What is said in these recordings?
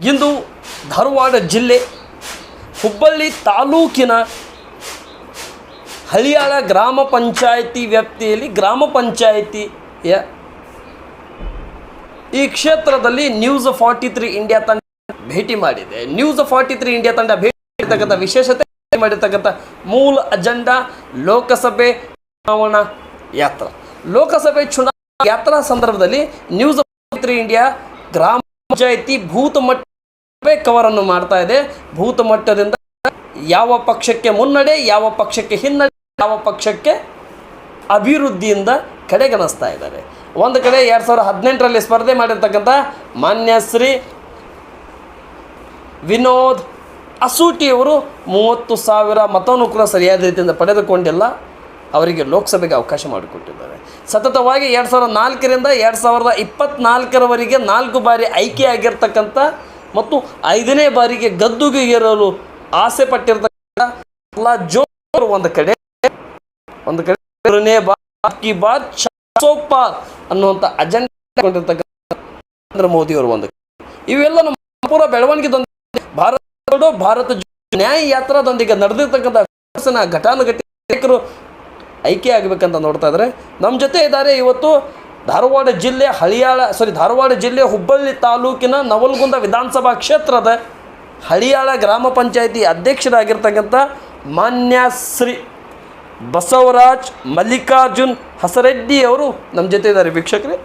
ಇಂದು ಧಾರವಾಡ ಜಿಲ್ಲೆ ಹುಬ್ಬಳ್ಳಿ ತಾಲೂಕಿನ ಹಳಿಯಾಳ ಗ್ರಾಮ ಪಂಚಾಯಿತಿ ವ್ಯಾಪ್ತಿಯಲ್ಲಿ ಗ್ರಾಮ ಪಂಚಾಯಿತಿಯ ಈ ಕ್ಷೇತ್ರದಲ್ಲಿ ನ್ಯೂಸ್ ಫಾರ್ಟಿ ತ್ರೀ ಇಂಡಿಯಾ ತಂಡ ಭೇಟಿ ಮಾಡಿದೆ. ನ್ಯೂಸ್ ಫಾರ್ಟಿ ತ್ರೀ ಇಂಡಿಯಾ ತಂಡ ಭೇಟಿ ಮಾಡಿರ್ತಕ್ಕಂಥ ವಿಶೇಷತೆ ಮಾಡಿರ್ತಕ್ಕಂಥ ಮೂಲ ಅಜೆಂಡಾ ಲೋಕಸಭೆ ಚುನಾವಣಾ ಯಾತ್ರ. ಲೋಕಸಭೆ ಚುನಾವಣಾ ಯಾತ್ರಾ ಸಂದರ್ಭದಲ್ಲಿ ನ್ಯೂಸ್ ಫಾರ್ಟಿ ತ್ರೀ ಇಂಡಿಯಾ ಗ್ರಾಮ ಪಂಚಾಯಿತಿ ಭೂತ ಮಟ್ಟ ಕವರನ್ನು ಮಾಡ್ತಾ ಇದೆ. ಭೂತ ಮಟ್ಟದಿಂದ ಯಾವ ಪಕ್ಷಕ್ಕೆ ಮುನ್ನಡೆ, ಯಾವ ಪಕ್ಷಕ್ಕೆ ಹಿನ್ನಡೆ, ಯಾವ ಪಕ್ಷಕ್ಕೆ ಅಭಿವೃದ್ಧಿಯಿಂದ ಕಡೆಗಣಿಸ್ತಾ ಇದ್ದಾರೆ. ಒಂದು ಕಡೆ ಎರಡು ಸಾವಿರದ ಹದಿನೆಂಟರಲ್ಲಿ ಸ್ಪರ್ಧೆ ಮಾಡಿರ್ತಕ್ಕಂಥ ಮಾನ್ಯ ಶ್ರೀ ವಿನೋದ್ ಅಸೂಟಿಯವರು ಮೂವತ್ತು ಸಾವಿರ ಮತವನ್ನು ಕೂಡ ಸರಿಯಾದ ರೀತಿಯಿಂದ ಪಡೆದುಕೊಂಡಿಲ್ಲ. ಅವರಿಗೆ ಲೋಕಸಭೆಗೆ ಅವಕಾಶ ಮಾಡಿಕೊಟ್ಟಿದ್ದಾರೆ. ಸತತವಾಗಿ ಎರಡು ಸಾವಿರದ ನಾಲ್ಕರಿಂದ ಎರಡು ಸಾವಿರದ ಇಪ್ಪತ್ತ್ನಾಲ್ಕರವರೆಗೆ ನಾಲ್ಕು ಬಾರಿ ಆಯ್ಕೆಯಾಗಿರ್ತಕ್ಕಂಥ ಮತ್ತು ಐದನೇ ಬಾರಿಗೆ ಗದ್ದುಗೆ ಏರಲು ಆಸೆ ಪಟ್ಟಿರ್ತಕ್ಕಂಥ ಜೋರ್ ಒಂದು ಕಡೆ ಒಂದು ಕಡೆ. ಮೂರನೇ ಬಾಕಿ ಚಾರ್ಸೋ ಪಾರ್ ಅನ್ನುವಂಥ ಅಜೆಂಡಾ ನರೇಂದ್ರ ಮೋದಿ ಅವರು ಒಂದು ಇವೆಲ್ಲ ನಮ್ಮ ಪೂರ ಬೆಳವಣಿಗೆದೊಂದಿಗೆ ಭಾರತ ಭಾರತ ನ್ಯಾಯ ಯಾತ್ರಾದೊಂದಿಗೆ ನಡೆದಿರ್ತಕ್ಕಂಥ ಘಟಾನುಘಟಿ ಆಯ್ಕೆ ಆಗಬೇಕಂತ ನೋಡ್ತಾ ಇದ್ರೆ ನಮ್ಮ ಜೊತೆ ಇದ್ದಾರೆ ಇವತ್ತು ಧಾರವಾಡ ಜಿಲ್ಲೆ ಹಳಿಯಾಳ ಸಾರಿ ಧಾರವಾಡ ಜಿಲ್ಲೆ ಹುಬ್ಬಳ್ಳಿ ತಾಲೂಕಿನ ನವಲ್ಗುಂದ ವಿಧಾನಸಭಾ ಕ್ಷೇತ್ರದ ಹಳಿಯಾಳ ಗ್ರಾಮ ಪಂಚಾಯಿತಿ ಅಧ್ಯಕ್ಷರಾಗಿರ್ತಕ್ಕಂಥ ಮಾನ್ಯ ಶ್ರೀ ಬಸವರಾಜ್ ಮಲ್ಲಿಕಾರ್ಜುನ್ ಹಸರೆಡ್ಡಿ ಅವರು ನಮ್ಮ ಜೊತೆ ಇದ್ದಾರೆ ವೀಕ್ಷಕರೇ.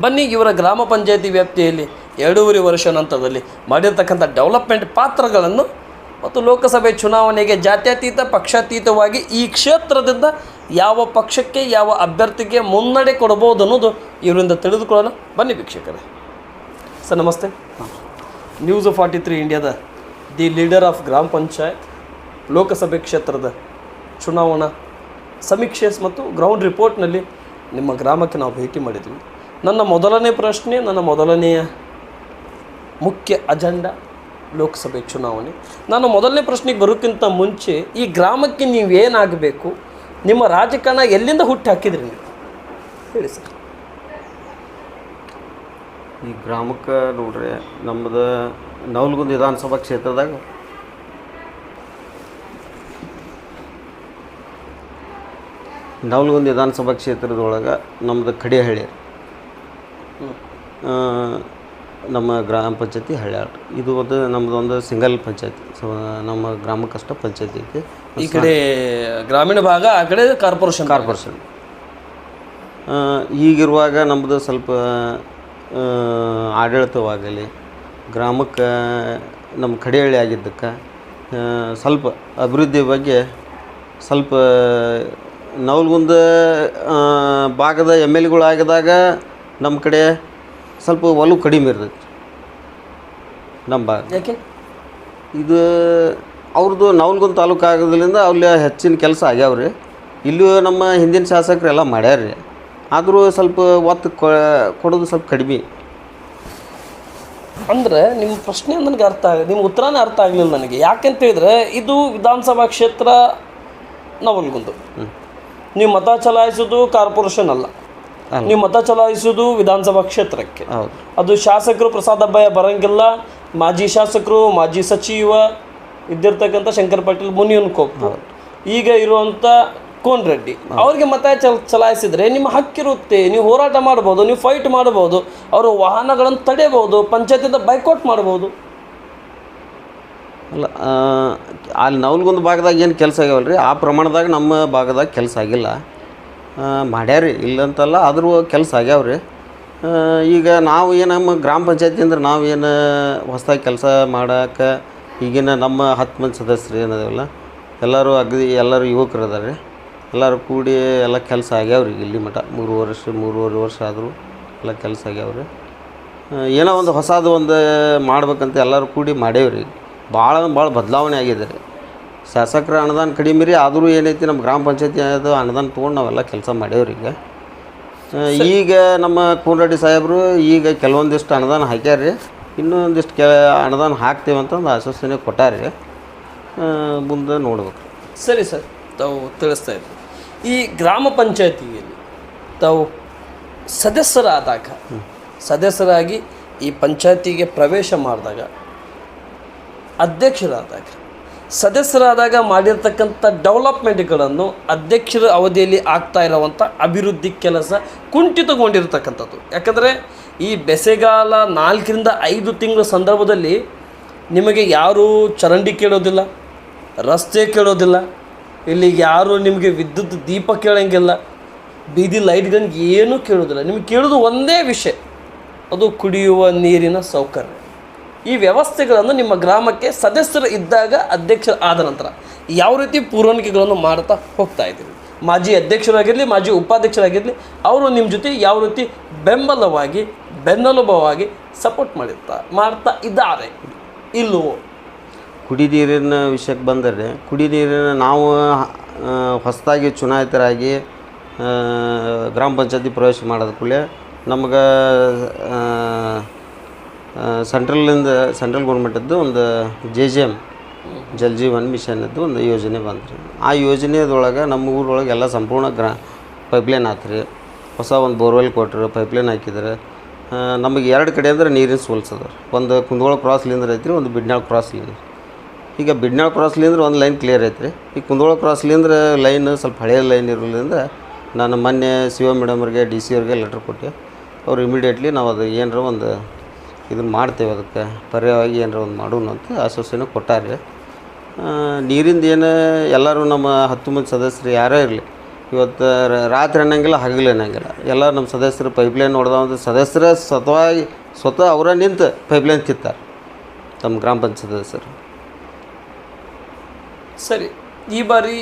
ಬನ್ನಿ ಇವರ ಗ್ರಾಮ ಪಂಚಾಯಿತಿ ವ್ಯಾಪ್ತಿಯಲ್ಲಿ ಎರಡೂವರೆ ವರ್ಷ ನಂತರದಲ್ಲಿ ಮಾಡಿರ್ತಕ್ಕಂಥ ಡೆವಲಪ್ಮೆಂಟ್ ಪಾತ್ರಗಳನ್ನು ಮತ್ತು ಲೋಕಸಭೆ ಚುನಾವಣೆಗೆ ಜಾತ್ಯತೀತ, ಪಕ್ಷಾತೀತವಾಗಿ ಈ ಕ್ಷೇತ್ರದಿಂದ ಯಾವ ಪಕ್ಷಕ್ಕೆ, ಯಾವ ಅಭ್ಯರ್ಥಿಗೆ ಮುನ್ನಡೆ ಕೊಡಬಹುದು ಅನ್ನೋದು ಇವರಿಂದ ತಿಳಿದುಕೊಳ್ಳೋಣ. ಬನ್ನಿ ವೀಕ್ಷಕರೇ. ಸರ್, ನಮಸ್ತೆ. ನ್ಯೂಸ್ ಫಾರ್ಟಿ ತ್ರೀ ಇಂಡಿಯಾದ the leader of gram panchayat, ಲೋಕಸಭೆ ಕ್ಷೇತ್ರದ ಚುನಾವಣಾ ಸಮೀಕ್ಷೆ ಮತ್ತು ಗ್ರೌಂಡ್ ರಿಪೋರ್ಟ್ನಲ್ಲಿ ನಿಮ್ಮ ಗ್ರಾಮಕ್ಕೆ ನಾವು ಭೇಟಿ ಮಾಡಿದ್ವಿ. ನನ್ನ ಮೊದಲನೇ ಪ್ರಶ್ನೆ, ನನ್ನ ಮೊದಲನೆಯ ಮುಖ್ಯ ಅಜೆಂಡಾ ಲೋಕಸಭೆ ಚುನಾವಣೆ. ನಾನು ಮೊದಲನೇ ಪ್ರಶ್ನೆಗೆ ಬರೋಕ್ಕಿಂತ ಮುಂಚೆ ಈ ಗ್ರಾಮಕ್ಕೆ ನೀವು ಏನಾಗಬೇಕು? ನಿಮ್ಮ ರಾಜಕಾರಣ ಎಲ್ಲಿಂದ ಹುಟ್ಟಿ ಹಾಕಿದ್ರಿ ನೀವು? ಹೇಳಿ ಸರ್. ಈ ಗ್ರಾಮಕ್ಕೆ ನೋಡ್ರಿ ನಮ್ಮದು ನವಲ್ಗುಂದ್ ವಿಧಾನಸಭಾ ಕ್ಷೇತ್ರದಾಗ. ನವಲ್ಗುಂದ ವಿಧಾನಸಭಾ ಕ್ಷೇತ್ರದೊಳಗೆ ನಮ್ಮದು ಕಡಿಹಳ್ಳಿ. ಆ, ನಮ್ಮ ಗ್ರಾಮ ಪಂಚಾಯತಿ ಹಳ್ಯಾಳ. ಇದು ಒಂದು ನಮ್ಮದು ಒಂದು ಸಿಂಗಲ್ ಪಂಚಾಯತಿ. ಸೊ ನಮ್ಮ ಗ್ರಾಮಕ್ಕಷ್ಟ ಪಂಚಾಯತಿ ಐತಿ ಈ ಕಡೆ ಗ್ರಾಮೀಣ ಭಾಗ ಆ ಕಡೆ ಕಾರ್ಪೊರೇಷನ್ ಕಾರ್ಪೊರೇಷನ್. ಈಗಿರುವಾಗ ನಮ್ಮದು ಸ್ವಲ್ಪ ಆಡಳಿತವಾಗಲಿ ಗ್ರಾಮಕ್ಕೆ ನಮ್ಮ ಕಡೆಹಳ್ಳಿ ಆಗಿದ್ದಕ್ಕೆ ಸ್ವಲ್ಪ ಅಭಿವೃದ್ಧಿ ಬಗ್ಗೆ ಸ್ವಲ್ಪ ನವಲ್ಗುಂದ ಭಾಗದ ಎಂ ಎಲ್ ಎಗಳು ಆಗಿದಾಗ ನಮ್ಮ ಕಡೆ ಸ್ವಲ್ಪ ಒಲವು ಕಡಿಮೆ ಇರ್ತೈತಿ ನಮ್ಮ ಭಾಗ. ಯಾಕೆ? ಇದು ಅವ್ರದ್ದು ನವಲ್ಗುಂದ ತಾಲೂಕು ಆಗೋದ್ರಿಂದ ಅಲ್ಲಿ ಹೆಚ್ಚಿನ ಕೆಲಸ ಆಗ್ಯಾವ್ರಿ. ಇಲ್ಲೂ ನಮ್ಮ ಹಿಂದಿನ ಶಾಸಕರೆಲ್ಲ ಮಾಡ್ಯಾರ್ರಿ. ಆದರೂ ಸ್ವಲ್ಪ ಒತ್ತು ಕೊಡೋದು ಸ್ವಲ್ಪ ಕಡಿಮೆ. ಅಂದ್ರೆ ನಿಮ್ಮ ಪ್ರಶ್ನೆ ನನಗೆ ಅರ್ಥ ಆಗ ನಿಮ್ಮ ಉತ್ತರನೇ ಅರ್ಥ ಆಗಲಿಲ್ಲ ನನಗೆ. ಯಾಕೆಂತ ಹೇಳಿದ್ರೆ ಇದು ವಿಧಾನಸಭಾ ಕ್ಷೇತ್ರ ನವಲ್ಗುಂದು. ನೀವು ಮತ ಚಲಾಯಿಸೋದು ಕಾರ್ಪೊರೇಷನ್ ಅಲ್ಲ. ನೀವು ಮತ ಚಲಾಯಿಸುವುದು ವಿಧಾನಸಭಾ ಕ್ಷೇತ್ರಕ್ಕೆ. ಅದು ಶಾಸಕರು ಪ್ರಸಾದ್ ಅಬ್ಬಯ್ಯ ಬರಂಗಿಲ್ಲ ಮಾಜಿ ಶಾಸಕರು ಮಾಜಿ ಸಚಿವ ಇದ್ದಿರ್ತಕ್ಕಂಥ ಶಂಕರ್ ಪಾಟೀಲ್ ಮುನಿಯನ್ ಕೋಪ್ ಈಗ ಇರುವಂಥ ಕೋನ್ ರೆಡ್ಡಿ ಅವ್ರಿಗೆ ಮತ ಚಲ ಚಲಾಯಿಸಿದರೆ ನಿಮ್ಮ ಹಕ್ಕಿರುತ್ತೆ ನೀವು ಹೋರಾಟ ಮಾಡ್ಬೋದು ನೀವು ಫೈಟ್ ಮಾಡ್ಬೋದು ಅವರು ವಾಹನಗಳನ್ನು ತಡೆಯಬಹುದು ಪಂಚಾಯತಿಂದ ಬೈಕೌಟ್ ಮಾಡ್ಬೋದು. ಅಲ್ಲ ಅಲ್ಲಿ ನವಲ್ಗೊಂದು ಭಾಗದಾಗ ಏನು ಕೆಲಸ ಆಗ್ಯಾವಲ್ಲ ರೀ ಆ ಪ್ರಮಾಣದಾಗ ನಮ್ಮ ಭಾಗದಾಗ ಕೆಲಸ ಆಗಿಲ್ಲ. ಮಾಡ್ಯಾರಿ ಇಲ್ಲಂತಲ್ಲ, ಆದರೂ ಕೆಲಸ ಆಗ್ಯಾವ್ರಿ. ಈಗ ನಾವು ಏನು ನಮ್ಮ ಗ್ರಾಮ ಪಂಚಾಯತಿ ಅಂದ್ರೆ ನಾವೇನು ಹೊಸದಾಗಿ ಕೆಲಸ ಮಾಡಕ್ಕೆ ಈಗಿನ ನಮ್ಮ ಹತ್ತು ಮಂದಿ ಸದಸ್ಯರು ಏನದಲ್ಲ ಎಲ್ಲರೂ ಅಗದಿ, ಎಲ್ಲರೂ ಯುವಕರು ಅದಾರೆ ಎಲ್ಲರೂ ಕೂಡಿ ಎಲ್ಲ ಕೆಲಸ ಆಗ್ಯಾವ್ರಿ, ಇಲ್ಲಿ ಮಠ. ಮೂರು ವರ್ಷ, ಮೂರುವರೆ ವರ್ಷ ಆದರೂ ಎಲ್ಲ ಕೆಲಸ ಆಗ್ಯಾವ್ರಿ. ಏನೋ ಒಂದು ಹೊಸದು ಒಂದು ಮಾಡ್ಬೇಕಂತ ಎಲ್ಲರೂ ಕೂಡಿ ಮಾಡ್ಯಾವ್ರಿ. ಭಾಳ ಭಾಳ ಬದಲಾವಣೆ ಆಗಿದೆ ರೀ ಶಾಸಕರ ಅನುದಾನ ಕಡಿಮೆ ರೀ ಆದರೂ ಏನೈತಿ ನಮ್ಮ ಗ್ರಾಮ ಪಂಚಾಯತಿ ಅದು ಅನುದಾನ ತೊಗೊಂಡು ನಾವೆಲ್ಲ ಕೆಲಸ ಮಾಡೇವ್ರಿ ಈಗ. ಈಗ ನಮ್ಮ ಕೂನರೆಡ್ಡಿ ಸಾಹೇಬರು ಈಗ ಕೆಲವೊಂದಿಷ್ಟು ಅನುದಾನ ಹಾಕ್ಯಾರ್ರಿ ಇನ್ನೊಂದಿಷ್ಟು ಕೆ ಅನುದಾನ ಹಾಕ್ತೇವೆ ಅಂತ ಒಂದು ಆಶ್ವಾಸನೆ ಕೊಟ್ಟಾರ್ರಿ. ಮುಂದೆ ನೋಡ್ಬೇಕು. ಸರಿ ಸರ್ ತಾವು ತಿಳಿಸ್ತಾ ಇದ್ರಿ. ಈ ಗ್ರಾಮ ಪಂಚಾಯತಿಯಲ್ಲಿ ತಾವು ಸದಸ್ಯರಾದಾಗ ಸದಸ್ಯರಾಗಿ ಈ ಪಂಚಾಯತಿಗೆ ಪ್ರವೇಶ ಮಾಡಿದಾಗ ಅಧ್ಯಕ್ಷರಾದಾಗ ಸದಸ್ಯರಾದಾಗ ಮಾಡಿರ್ತಕ್ಕಂಥ ಡೆವಲಪ್ಮೆಂಟ್ಗಳನ್ನು ಅಧ್ಯಕ್ಷರ ಅವಧಿಯಲ್ಲಿ ಆಗ್ತಾ ಇರುವಂಥ ಅಭಿವೃದ್ಧಿ ಕೆಲಸ ಕುಂಠಿತಗೊಂಡಿರ್ತಕ್ಕಂಥದ್ದು. ಯಾಕಂದರೆ ಈ ಬೆಸೆಗಾಲ ನಾಲ್ಕರಿಂದ ಐದು ತಿಂಗಳ ಸಂದರ್ಭದಲ್ಲಿ ನಿಮಗೆ ಯಾರೂ ಚರಂಡಿ ಕೇಳೋದಿಲ್ಲ, ರಸ್ತೆ ಕೇಳೋದಿಲ್ಲ, ಇಲ್ಲಿ ಯಾರು ನಿಮಗೆ ವಿದ್ಯುತ್ ದೀಪ ಕೇಳೋಂಗಿಲ್ಲ, ಬೀದಿ ಲೈಟ್ಗಳಿಗೆ ಏನೂ ಕೇಳೋದಿಲ್ಲ. ನಿಮಗೆ ಕೇಳೋದು ಒಂದೇ ವಿಷಯ, ಅದು ಕುಡಿಯುವ ನೀರಿನ ಸೌಕರ್ಯ. ಈ ವ್ಯವಸ್ಥೆಗಳನ್ನು ನಿಮ್ಮ ಗ್ರಾಮಕ್ಕೆ ಸದಸ್ಯರು ಇದ್ದಾಗ ಅಧ್ಯಕ್ಷರು ಆದ ನಂತರ ಯಾವ ರೀತಿ ಪೂರೈಕೆಗಳನ್ನು ಮಾಡ್ತಾ ಹೋಗ್ತಾ ಇದ್ದೀವಿ ಮಾಜಿ ಅಧ್ಯಕ್ಷರಾಗಿರಲಿ, ಮಾಜಿ ಉಪಾಧ್ಯಕ್ಷರಾಗಿರಲಿ, ಅವರು ನಿಮ್ಮ ಜೊತೆ ಯಾವ ರೀತಿ ಬೆಂಬಲವಾಗಿ, ಬೆನ್ನೆಲುಬವಾಗಿ ಸಪೋರ್ಟ್ ಮಾಡಿರ್ತಾ, ಮಾಡ್ತಾ ಇದ್ದಾರೆ? ಇಲ್ಲವೋ? ಕುಡಿ ನೀರಿನ ವಿಷಯಕ್ಕೆ ಬಂದರೆ ಕುಡಿ ನೀರಿನ ನಾವು ಹೊಸದಾಗಿ ಚುನಾಯಿತರಾಗಿ ಗ್ರಾಮ ಪಂಚಾಯತಿ ಪ್ರವೇಶ ಮಾಡಿದ ನಮ್ಗೆ ಸೆಂಟ್ರಲಿಂದ ಸೆಂಟ್ರಲ್ ಗೌರ್ಮೆಂಟದ್ದು ಒಂದು J J M Jal Jeevan ಮಿಷನ್ನದ್ದು ಒಂದು ಯೋಜನೆ ಬಂತು. ರೀ ಆ ಯೋಜನೆದೊಳಗೆ ನಮ್ಮ ಊರೊಳಗೆ ಎಲ್ಲ ಸಂಪೂರ್ಣ ಗ್ರಾ ಪೈಪ್ಲೈನ್ ಹಾಕ್ರಿ ಹೊಸ ಒಂದು ಬೋರ್ವೆಲ್ ಕೊಟ್ಟರು ಪೈಪ್ಲೈನ್ ಹಾಕಿದ್ರೆ. ನಮಗೆ ಎರಡು ಕಡೆ ಅಂದ್ರೆ ನೀರಿನ ಸೋಲ್ಸ್ ಅದಾವ ಒಂದು ಕುಂದಗೋಳ ಕ್ರಾಸ್ಲಿಂದ ಐತ್ರಿ, ಒಂದು ಬಿಡ್ನಾಳ್ ಕ್ರಾಸ್ಲಿಂದ ಈಗ ಬಿಡ್ನಾಳ್ ಕ್ರಾಸ್ಲಿಂದ್ರೆ ಒಂದು ಲೈನ್ ಕ್ಲಿಯರ್ ಐತ್ರಿ. ಈಗ ಕುಂದಗೋಳ ಕ್ರಾಸ್ಲಿಂದ್ರ ಲೈನ್ ಸ್ವಲ್ಪ ಹಳೆಯ ಲೈನ್ ಇರೋದ್ರಿಂದ ನಾನು ಮೊನ್ನೆ ಸಿ ಒ ಮೇಡಮ್ರಿಗೆ ಡಿ ಸಿ ಅವ್ರಿಗೆ ಲೆಟ್ರ್ ಕೊಟ್ಟೆ. ಅವ್ರು ಇಮಿಡಿಯೇಟ್ಲಿ ನಾವು ಅದು ಏನರ ಒಂದು ಇದನ್ನು ಮಾಡ್ತೇವೆ ಅದಕ್ಕೆ. ಪರ್ಯಾಯವಾಗಿ ಏನಾರ ಒಂದು ಮಾಡೋಣ ಅಂತ ಆಶ್ವಾಸನೆ ಕೊಟ್ಟಾರೆ. ನೀರಿಂದ ಏನು ಎಲ್ಲರೂ ನಮ್ಮ ಹತ್ತು ಮಂದಿ ಸದಸ್ಯರು ಯಾರೇ ಇರಲಿ ಇವತ್ತು ರಾತ್ರಿ ಅನ್ನಂಗಿಲ್ಲ ಹಗಲು ಅನ್ನಂಗಿಲ್ಲ. ಎಲ್ಲ ನಮ್ಮ ಸದಸ್ಯರು ಪೈಪ್ಲೈನ್ ಹೊಡೆದ ಸದಸ್ಯರ ಸ್ವತವಾಗಿ ಸ್ವತಃ ಅವರ ನಿಂತು ಪೈಪ್ಲೈನ್ ಕಿತ್ತಾರೆ ತಮ್ಮ ಗ್ರಾಮ ಪಂಚಾಯತ್ ಸದಸ್ಯರು. ಸರಿ ಈ ಬಾರಿ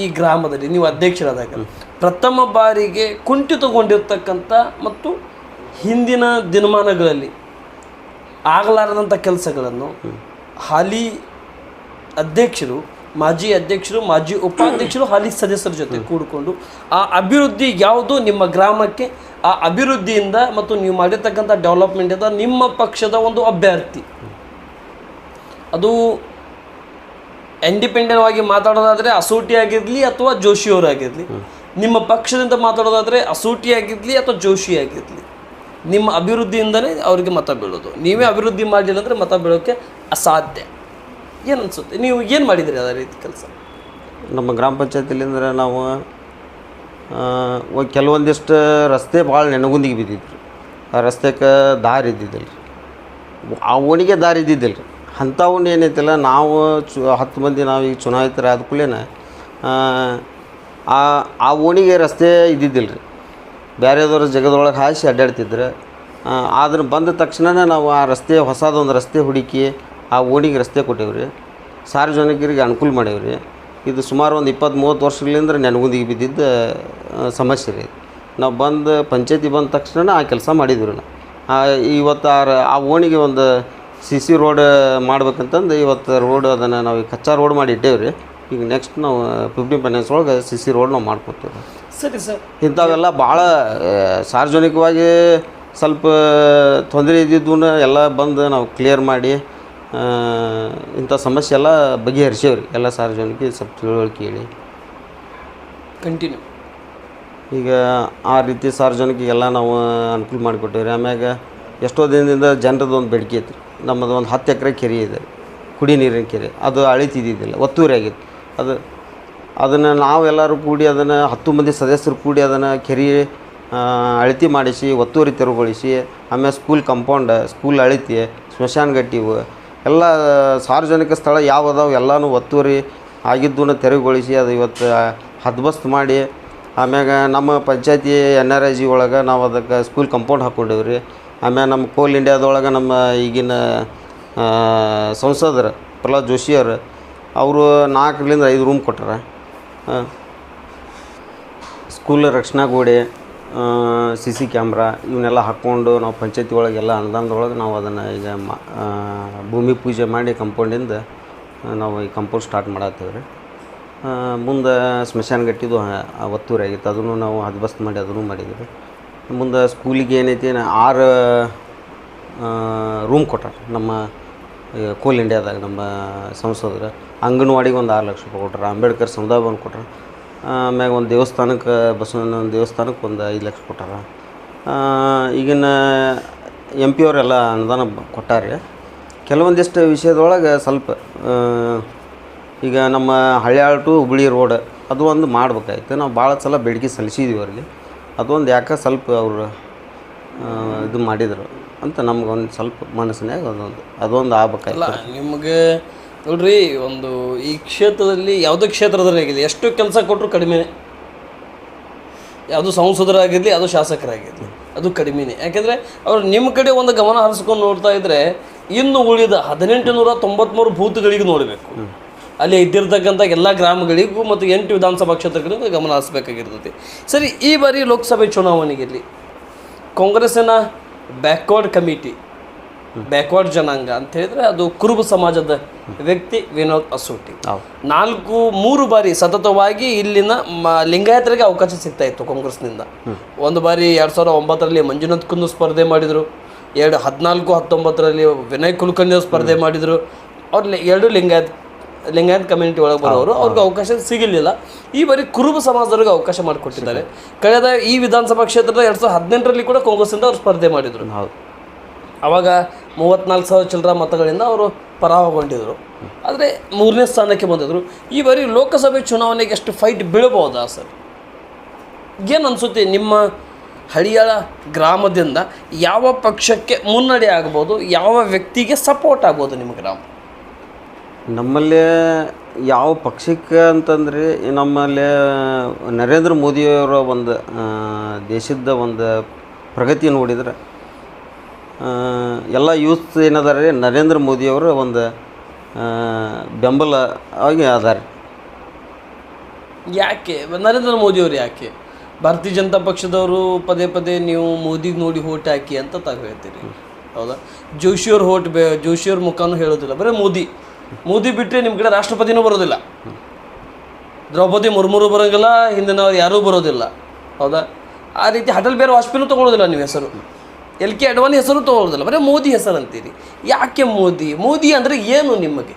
ಈ ಗ್ರಾಮದಲ್ಲಿ ನೀವು ಅಧ್ಯಕ್ಷರಾದಾಗ ಪ್ರಥಮ ಬಾರಿಗೆ ಕುಂಠಿತಗೊಂಡಿರ್ತಕ್ಕಂಥ ಮತ್ತು ಹಿಂದಿನ ದಿನಮಾನಗಳಲ್ಲಿ ಆಗಲಾರದಂಥ ಕೆಲಸಗಳನ್ನು ಹಾಲಿ ಅಧ್ಯಕ್ಷರು ಮಾಜಿ ಅಧ್ಯಕ್ಷರು ಮಾಜಿ ಉಪಾಧ್ಯಕ್ಷರು ಹಾಲಿ ಸದಸ್ಯರ ಜೊತೆ ಕೂಡಿಕೊಂಡು ಆ ಅಭಿವೃದ್ಧಿ ಯಾವುದು ನಿಮ್ಮ ಗ್ರಾಮಕ್ಕೆ ಆ ಅಭಿವೃದ್ಧಿಯಿಂದ ಮತ್ತು ನೀವು ಮಾಡಿರ್ತಕ್ಕಂಥ ಡೆವಲಪ್ಮೆಂಟಿಂದ ನಿಮ್ಮ ಪಕ್ಷದ ಒಂದು ಅಭ್ಯರ್ಥಿ. ಅದು ಇಂಡಿಪೆಂಡೆಂಟ್ ಆಗಿ ಮಾತಾಡೋದಾದರೆ ಅಸೂಟಿ ಆಗಿರಲಿ ಅಥವಾ ಜೋಶಿಯವರಾಗಿರಲಿ ನಿಮ್ಮ ಪಕ್ಷದಿಂದ ಮಾತಾಡೋದಾದರೆ ಅಸೂಟಿ ಆಗಿರಲಿ ಅಥವಾ ಜೋಶಿ ಆಗಿರಲಿ. ನಿಮ್ಮ ಅಭಿವೃದ್ಧಿಯಿಂದಲೇ ಅವರಿಗೆ ಮತ ಬೀಳೋದು. ನೀವೇ ಅಭಿವೃದ್ಧಿ ಮಾಡಲಿಲ್ಲ ಅಂದರೆ ಮತ ಬೀಳೋಕ್ಕೆ ಅಸಾಧ್ಯ. ಏನು ಅನಿಸುತ್ತೆ ನೀವು ಏನು ಮಾಡಿದಿರಿ ಅದೇ ರೀತಿ ಕೆಲಸ? ನಮ್ಮ ಗ್ರಾಮ ಪಂಚಾಯತಿಲಿಂದ್ರೆ ನಾವು ಕೆಲವೊಂದಿಷ್ಟು ರಸ್ತೆ ಭಾಳ ನೆನಗುಂದಿಗೆ ಬಿದ್ದಿದ್ರು. ಆ ರಸ್ತೆಗೆ ದಾರಿ ಇದ್ದಿದ್ದಿಲ್ಲ ರೀ ಆ ಓಣಿಗೆ ದಾರಿ ಇದ್ದಿದ್ದಿಲ್ಲ ರೀ ಅಂಥವನ್ನ ಏನೈತಿಲ್ಲ, ನಾವು ಚು, ಹತ್ತು ಮಂದಿ ನಾವು ಈಗ ಚುನಾಯಿತರಾದ ಕೂಡಲೇ ಆ ಆ ಓಣಿಗೆ ರಸ್ತೆ ಇದ್ದಿದ್ದಿಲ್ಲ ರೀ ಬೇರೆದವ್ರ ಜಗದೊಳಗೆ ಹಾಸಿ ಅಡ್ಡಾಡ್ತಿದ್ರು. ಆದ್ರೆ ಬಂದ ತಕ್ಷಣನೇ ನಾವು ಆ ರಸ್ತೆ, ಹೊಸದೊಂದು ರಸ್ತೆ ಹುಡುಕಿ ಆ ಓಣಿಗೆ ರಸ್ತೆ ಕೊಟ್ಟೇವ್ರಿ. ಸಾರ್ವಜನಿಕರಿಗೆ ಅನುಕೂಲ ಮಾಡೇವ್ರಿ. ಇದು ಸುಮಾರು ಒಂದು ಇಪ್ಪತ್ತು ಮೂವತ್ತು ವರ್ಷಗಳಿಂದ ನೆನಗುಂದಿಗೆ ಬಿದ್ದಿದ್ದ ಸಮಸ್ಯೆ ರೀ ನಾವು ಬಂದು, ಪಂಚಾಯತಿ ಬಂದ ತಕ್ಷಣ ಆ ಕೆಲಸ ಮಾಡಿದ್ವಿ ನಾವು. ಇವತ್ತು ಆ ರ- ಓಣಿಗೆ ಒಂದು ಸಿ ಸಿ ರೋಡ್ ಮಾಡ್ಬೇಕಂತಂದು ಇವತ್ತು ರೋಡ್ ಅದನ್ನು ನಾವು ಕಚ್ಚಾ ರೋಡ್ ಮಾಡಿ ಇಟ್ಟೇವ್ರಿ. ಈಗ ನೆಕ್ಸ್ಟ್ ನಾವು ಫಿಫ್ಟೀನ್ ಫೈನಾನ್ಸ್ ಒಳಗೆ ಸಿ ಸಿ ರೋಡ್ ನಾವು ಮಾಡ್ಕೊತೀವಿ ಸರಿ ಸರ್. ಇಂಥವೆಲ್ಲ ಭಾಳ ಸಾರ್ವಜನಿಕವಾಗಿ ಸ್ವಲ್ಪ ತೊಂದರೆ ಇದ್ದಿದ್ದನ್ನ ಎಲ್ಲ ಬಂದು ನಾವು ಕ್ಲಿಯರ್ ಮಾಡಿ ಇಂಥ ಸಮಸ್ಯೆ ಎಲ್ಲ ಬಗೆಹರಿಸೇವ್ರಿ. ಎಲ್ಲ ಸಾರ್ವಜನಿಕ ಸ್ವಲ್ಪ ತಿಳುವಳಿಕೆ ಹೇಳಿ. ಕಂಟಿನ್ಯೂ ಈಗ ಆ ರೀತಿ ಸಾರ್ವಜನಿಕರಿಗೆಲ್ಲ ನಾವು ಅನುಕೂಲ ಮಾಡಿಕೊಟ್ಟೇವ್ರಿ. ಆಮ್ಯಾಗ ಎಷ್ಟೋ ದಿನದಿಂದ ಜನರದ್ದು ಒಂದು ಬೇಡಿಕೆ ಐತ್ರಿ. ನಮ್ಮದು ಒಂದು ಹತ್ತು ಎಕರೆ ಕೆರೆ ಇದೆ. ಕುಡಿ ನೀರಿನ ಕೆರೆ. ಅದು ಅಳಿತಿದ್ದಿದ್ದಿಲ್ಲ. ಒತ್ತುವರಿ ಆಗಿತ್ತು. ಅದು ಅದನ್ನು ನಾವೆಲ್ಲರೂ ಕೂಡಿ ಅದನ್ನು ಹತ್ತು ಮಂದಿ ಸದಸ್ಯರು ಕೂಡಿ ಅದನ್ನು ಕೆರೆ ಅಳತೆ ಮಾಡಿಸಿ, ಒತ್ತುವರಿ ತೆರವುಗೊಳಿಸಿ, ಆಮೇಲೆ ಸ್ಕೂಲ್ ಕಂಪೌಂಡ್ ಸ್ಕೂಲ್ ಅಳಿತಿ ಸ್ಮಶಾನ ಗಟ್ಟಿವು ಎಲ್ಲ ಸಾರ್ವಜನಿಕ ಸ್ಥಳ ಯಾವ ಎಲ್ಲಾನು ಎಲ್ಲನೂ ಒತ್ತುವರಿ ಆಗಿದ್ದನ್ನು ತೆರವುಗೊಳಿಸಿ ಅದು ಇವತ್ತು ಹದ್ಬಸ್ತ್ ಮಾಡಿ, ಆಮ್ಯಾಗ ನಮ್ಮ ಪಂಚಾಯತಿ ಎನ್ ಆರ್ ಐ ಜಿ ಒಳಗೆ ನಾವು ಅದಕ್ಕೆ ಸ್ಕೂಲ್ ಕಂಪೌಂಡ್ ಹಾಕ್ಕೊಂಡೇವೆ ರೀ ಆಮ್ಯಾಗ ನಮ್ಮ ಕೋಲ್ ಇಂಡಿಯಾದೊಳಗೆ ನಮ್ಮ ಈಗಿನ ಸಂಸದರು ಪ್ರಹ್ಲಾದ್ ಜೋಶಿಯವರು ಅವರು ನಾಲ್ಕರಿಂದ ಐದು ರೂಮ್ ಕೊಟ್ಟಾರ. ಸ್ಕೂಲ್ ರಕ್ಷಣಾ ಗೋಡೆ ಸಿ ಸಿ ಕ್ಯಾಮ್ರಾ, ಇವನ್ನೆಲ್ಲ ಹಾಕ್ಕೊಂಡು ನಾವು ಪಂಚಾಯತಿ ಒಳಗೆಲ್ಲ ಅನುದಾನದೊಳಗೆ ನಾವು ಅದನ್ನು ಈಗ ಮ ಭೂಮಿ ಪೂಜೆ ಮಾಡಿ ಕಂಪೌಂಡಿಂದ ನಾವು ಈ ಕಂಪೌಂಡ್ ಸ್ಟಾರ್ಟ್ ಮಾಡತ್ತೀವಿ ರೀ. ಮುಂದೆ ಸ್ಮಶಾನ ಗಟ್ಟಿದು ಒತ್ತೂರಿ ಆಗಿತ್ತು. ಅದನ್ನು ನಾವು ಹದ್ಬಸ್ತ್ ಮಾಡಿ ಅದನ್ನು ಮಾಡಿದ್ದೀವಿ ಮುಂದೆ ಸ್ಕೂಲಿಗೆ ಏನೈತಿ ಆರು ರೂಮ್ ಕೊಟ್ಟಾರ ನಮ್ಮ ಕೋಲ್ ಇಂಡಿಯಾದಾಗ ನಮ್ಮ ಸಂಸದರು ಅಂಗನವಾಡಿಗೆ ಒಂದು ಆರು ಲಕ್ಷ ರೂಪಾಯಿ ಕೊಟ್ಟಾರ ಅಂಬೇಡ್ಕರ್ ಸಮುದಾಯ ಭವನ ಕೊಟ್ರು. ಆಮ್ಯಾಗ ಒಂದು ದೇವಸ್ಥಾನಕ್ಕೆ ಬಸವನ ದೇವಸ್ಥಾನಕ್ಕೆ ಒಂದು ಐದು ಲಕ್ಷ ಕೊಟ್ಟಾರ. ಈಗಿನ ಎಂ ಪಿ ಅವರೆಲ್ಲ ಅನುದಾನ ಕೊಟ್ಟಾರೆ. ಕೆಲವೊಂದಿಷ್ಟು ವಿಷಯದೊಳಗೆ ಸ್ವಲ್ಪ ಈಗ ನಮ್ಮ ಹಳ್ಯಾಳ್ ಟು ಹುಬ್ಳಿ ರೋಡ್ ಅದು ಒಂದು ಮಾಡ್ಬೇಕಾಯ್ತು. ನಾವು ಭಾಳ ಸಲ ಬೇಡಿಕೆ ಸಲ್ಲಿಸಿದ್ವಿ ಅವ್ರಿಗೆ. ಅದೊಂದು ಯಾಕೆ ಸ್ವಲ್ಪ ಅವರು ಇದು ಮಾಡಿದರು. ಅಂತ ನಮ್ಗೊಂದು ಸ್ವಲ್ಪ ಮನಸ್ಸಿನಾಗ ಅದೊಂದು ಅದೊಂದು ಆಗ್ಬೇಕಾಯ್ತು. ಅಲ್ಲ ನಿಮಗೆ ನೋಡ್ರಿ ಒಂದು ಈ ಕ್ಷೇತ್ರದಲ್ಲಿ ಯಾವುದೇ ಕ್ಷೇತ್ರದಲ್ಲಿ ಆಗಿದೆ ಎಷ್ಟು ಕೆಲಸ ಕೊಟ್ಟರು ಕಡಿಮೆನೇ. ಯಾವುದು ಸಂಸದರಾಗಿರಲಿ ಅದು ಶಾಸಕರಾಗಿರಲಿ ಅದು ಕಡಿಮೆನೇ. ಯಾಕೆಂದರೆ ಅವರು ನಿಮ್ಮ ಕಡೆ ಒಂದು ಗಮನ ಹರಿಸ್ಕೊಂಡು ನೋಡ್ತಾ ಇದ್ದರೆ ಇನ್ನು ಉಳಿದ ಹದಿನೆಂಟು ನೂರ ತೊಂಬತ್ತ್ಮೂರು ಬೂತ್ಗಳಿಗೆ ನೋಡಬೇಕು. ಅಲ್ಲಿ ಇದ್ದಿರ್ತಕ್ಕಂಥ ಎಲ್ಲ ಗ್ರಾಮಗಳಿಗೂ ಮತ್ತು ಎಂಟು ವಿಧಾನಸಭಾ ಕ್ಷೇತ್ರಗಳಿಗೂ ಗಮನ ಹರಿಸ್ಬೇಕಾಗಿರ್ತೈತಿ. ಸರಿ ಈ ಬಾರಿ ಲೋಕಸಭೆ ಚುನಾವಣೆಯಲ್ಲಿ ಕಾಂಗ್ರೆಸ್ಸಿನ ಬ್ಯಾಕ್ವರ್ಡ್ ಕಮಿಟಿ ಬ್ಯಾಕ್ವರ್ಡ್ ಜನಾಂಗ ಅಂತ ಹೇಳಿದ್ರೆ ಅದು ಕುರುಬ ಸಮಾಜದ ವ್ಯಕ್ತಿ ವಿನೋದ್ ಅಸೂಟಿ ನಾಲ್ಕು ಮೂರು ಬಾರಿ ಸತತವಾಗಿ ಇಲ್ಲಿನ ಲಿಂಗಾಯತರಿಗೆ ಅವಕಾಶ ಸಿಗ್ತಾ ಇತ್ತು ಕಾಂಗ್ರೆಸ್ನಿಂದ. ಒಂದು ಬಾರಿ ಎರಡು ಸಾವಿರದ ಒಂಬತ್ತರಲ್ಲಿ ಮಂಜುನಾಥ್ ಕುಂದು ಸ್ಪರ್ಧೆ ಮಾಡಿದರು. ಎರಡು ಹದಿನಾಲ್ಕು ಹತ್ತೊಂಬತ್ತರಲ್ಲಿ ವಿನಯ್ ಕುಲಕರ್ಣಿ ಸ್ಪರ್ಧೆ ಮಾಡಿದರು. ಅವ್ರಲ್ಲಿ ಎರಡು ಲಿಂಗಾಯತ್ ಲಿಂಗಾಯತ್ ಕಮ್ಯುನಿಟಿ ಒಳಗೆ ಬರೋರು ಅವ್ರಿಗೆ ಅವಕಾಶ ಸಿಗಲಿಲ್ಲ. ಈ ಬಾರಿ ಕುರುಬ ಸಮಾಜದವ್ರಿಗೆ ಅವಕಾಶ ಮಾಡಿಕೊಟ್ಟಿದ್ದಾರೆ. ಕಳೆದ ಈ ವಿಧಾನಸಭಾ ಕ್ಷೇತ್ರದ ಎರಡು ಸಾವಿರದ ಹದಿನೆಂಟರಲ್ಲಿ ಕೂಡ ಕಾಂಗ್ರೆಸ್ಸಿಂದ ಅವ್ರು ಸ್ಪರ್ಧೆ ಮಾಡಿದರು. ಹೌದು. ಅವಾಗ ಮೂವತ್ನಾಲ್ಕು ಸಾವಿರ ಚಿಲ್ಲರ ಮತಗಳಿಂದ ಅವರು ಪರಾಭವಗೊಂಡಿದ್ದರು ಆದರೆ ಮೂರನೇ ಸ್ಥಾನಕ್ಕೆ ಬಂದಿದ್ದರು ಈ ಬಾರಿ ಲೋಕಸಭೆ ಚುನಾವಣೆಗೆ ಎಷ್ಟು ಫೈಟ್ ಬೀಳಬಹುದಾ ಸರ್? ಏನು ಅನಿಸುತ್ತೆ ನಿಮ್ಮ ಹಳಿಯಳ ಗ್ರಾಮದಿಂದ ಯಾವ ಪಕ್ಷಕ್ಕೆ ಮುನ್ನಡೆ ಆಗ್ಬೋದು ಯಾವ ವ್ಯಕ್ತಿಗೆ ಸಪೋರ್ಟ್ ಆಗ್ಬೋದು ನಿಮ್ಮ ಗ್ರಾಮ? ನಮ್ಮಲ್ಲಿ ಯಾವ ಪಕ್ಷಕ್ಕೆ ಅಂತಂದ್ರೆ, ನಮ್ಮಲ್ಲಿ ನರೇಂದ್ರ ಮೋದಿಯವರ ಒಂದು ದೇಶದ ಒಂದು ಪ್ರಗತಿ ನೋಡಿದ್ರೆ ಎಲ್ಲ ಯೂತ್ ಏನದಾರೆ ನರೇಂದ್ರ ಮೋದಿಯವರ ಒಂದು ಬೆಂಬಲ ಆಗಿ ಅದಾರೆ. ಯಾಕೆ? ನರೇಂದ್ರ ಮೋದಿಯವರು ಯಾಕೆ? ಭಾರತೀಯ ಜನತಾ ಪಕ್ಷದವರು ಪದೇ ಪದೇ ನೀವು ಮೋದಿಗೆ ನೋಡಿ ಹೋಟ್ ಹಾಕಿ ಅಂತ ತಾವು ಹೇಳ್ತೀರಿ. ಹೌದಾ? ಜೋಶಿಯವ್ರ ಹೋಟ್ ಬೇ, ಜೋಶಿಯವ್ರ ಮುಖಾನು ಹೇಳೋದಿಲ್ಲ. ಬರೀ ಮೋದಿ. ಮೋದಿ ಬಿಟ್ಟರೆ ನಿಮ್ಮ ಕಡೆ ರಾಷ್ಟ್ರಪತಿನೂ ಬರೋದಿಲ್ಲ. ದ್ರೌಪದಿ ಮುರ್ಮುರು ಬರೋಂಗಿಲ್ಲ ಹಿಂದಿನವ್ರು ಯಾರೂ ಬರೋದಿಲ್ಲ. ಹೌದಾ? ಆ ರೀತಿ ಅಟಲ್ ಬೇರೆ ವಾಜಪೇಯಿನೂ ತೊಗೊಳೋದಿಲ್ಲ ನೀವು ಹೆಸರು. ಎಲ್ ಕೆ ಅಡ್ವಾನಿ ಹೆಸರು ತೊಗೊಳೋದಿಲ್ಲ. ಬರೀ ಮೋದಿ ಹೆಸರು ಅಂತೀರಿ. ಯಾಕೆ ಮೋದಿ? ಮೋದಿ ಅಂದರೆ ಏನು ನಿಮಗೆ?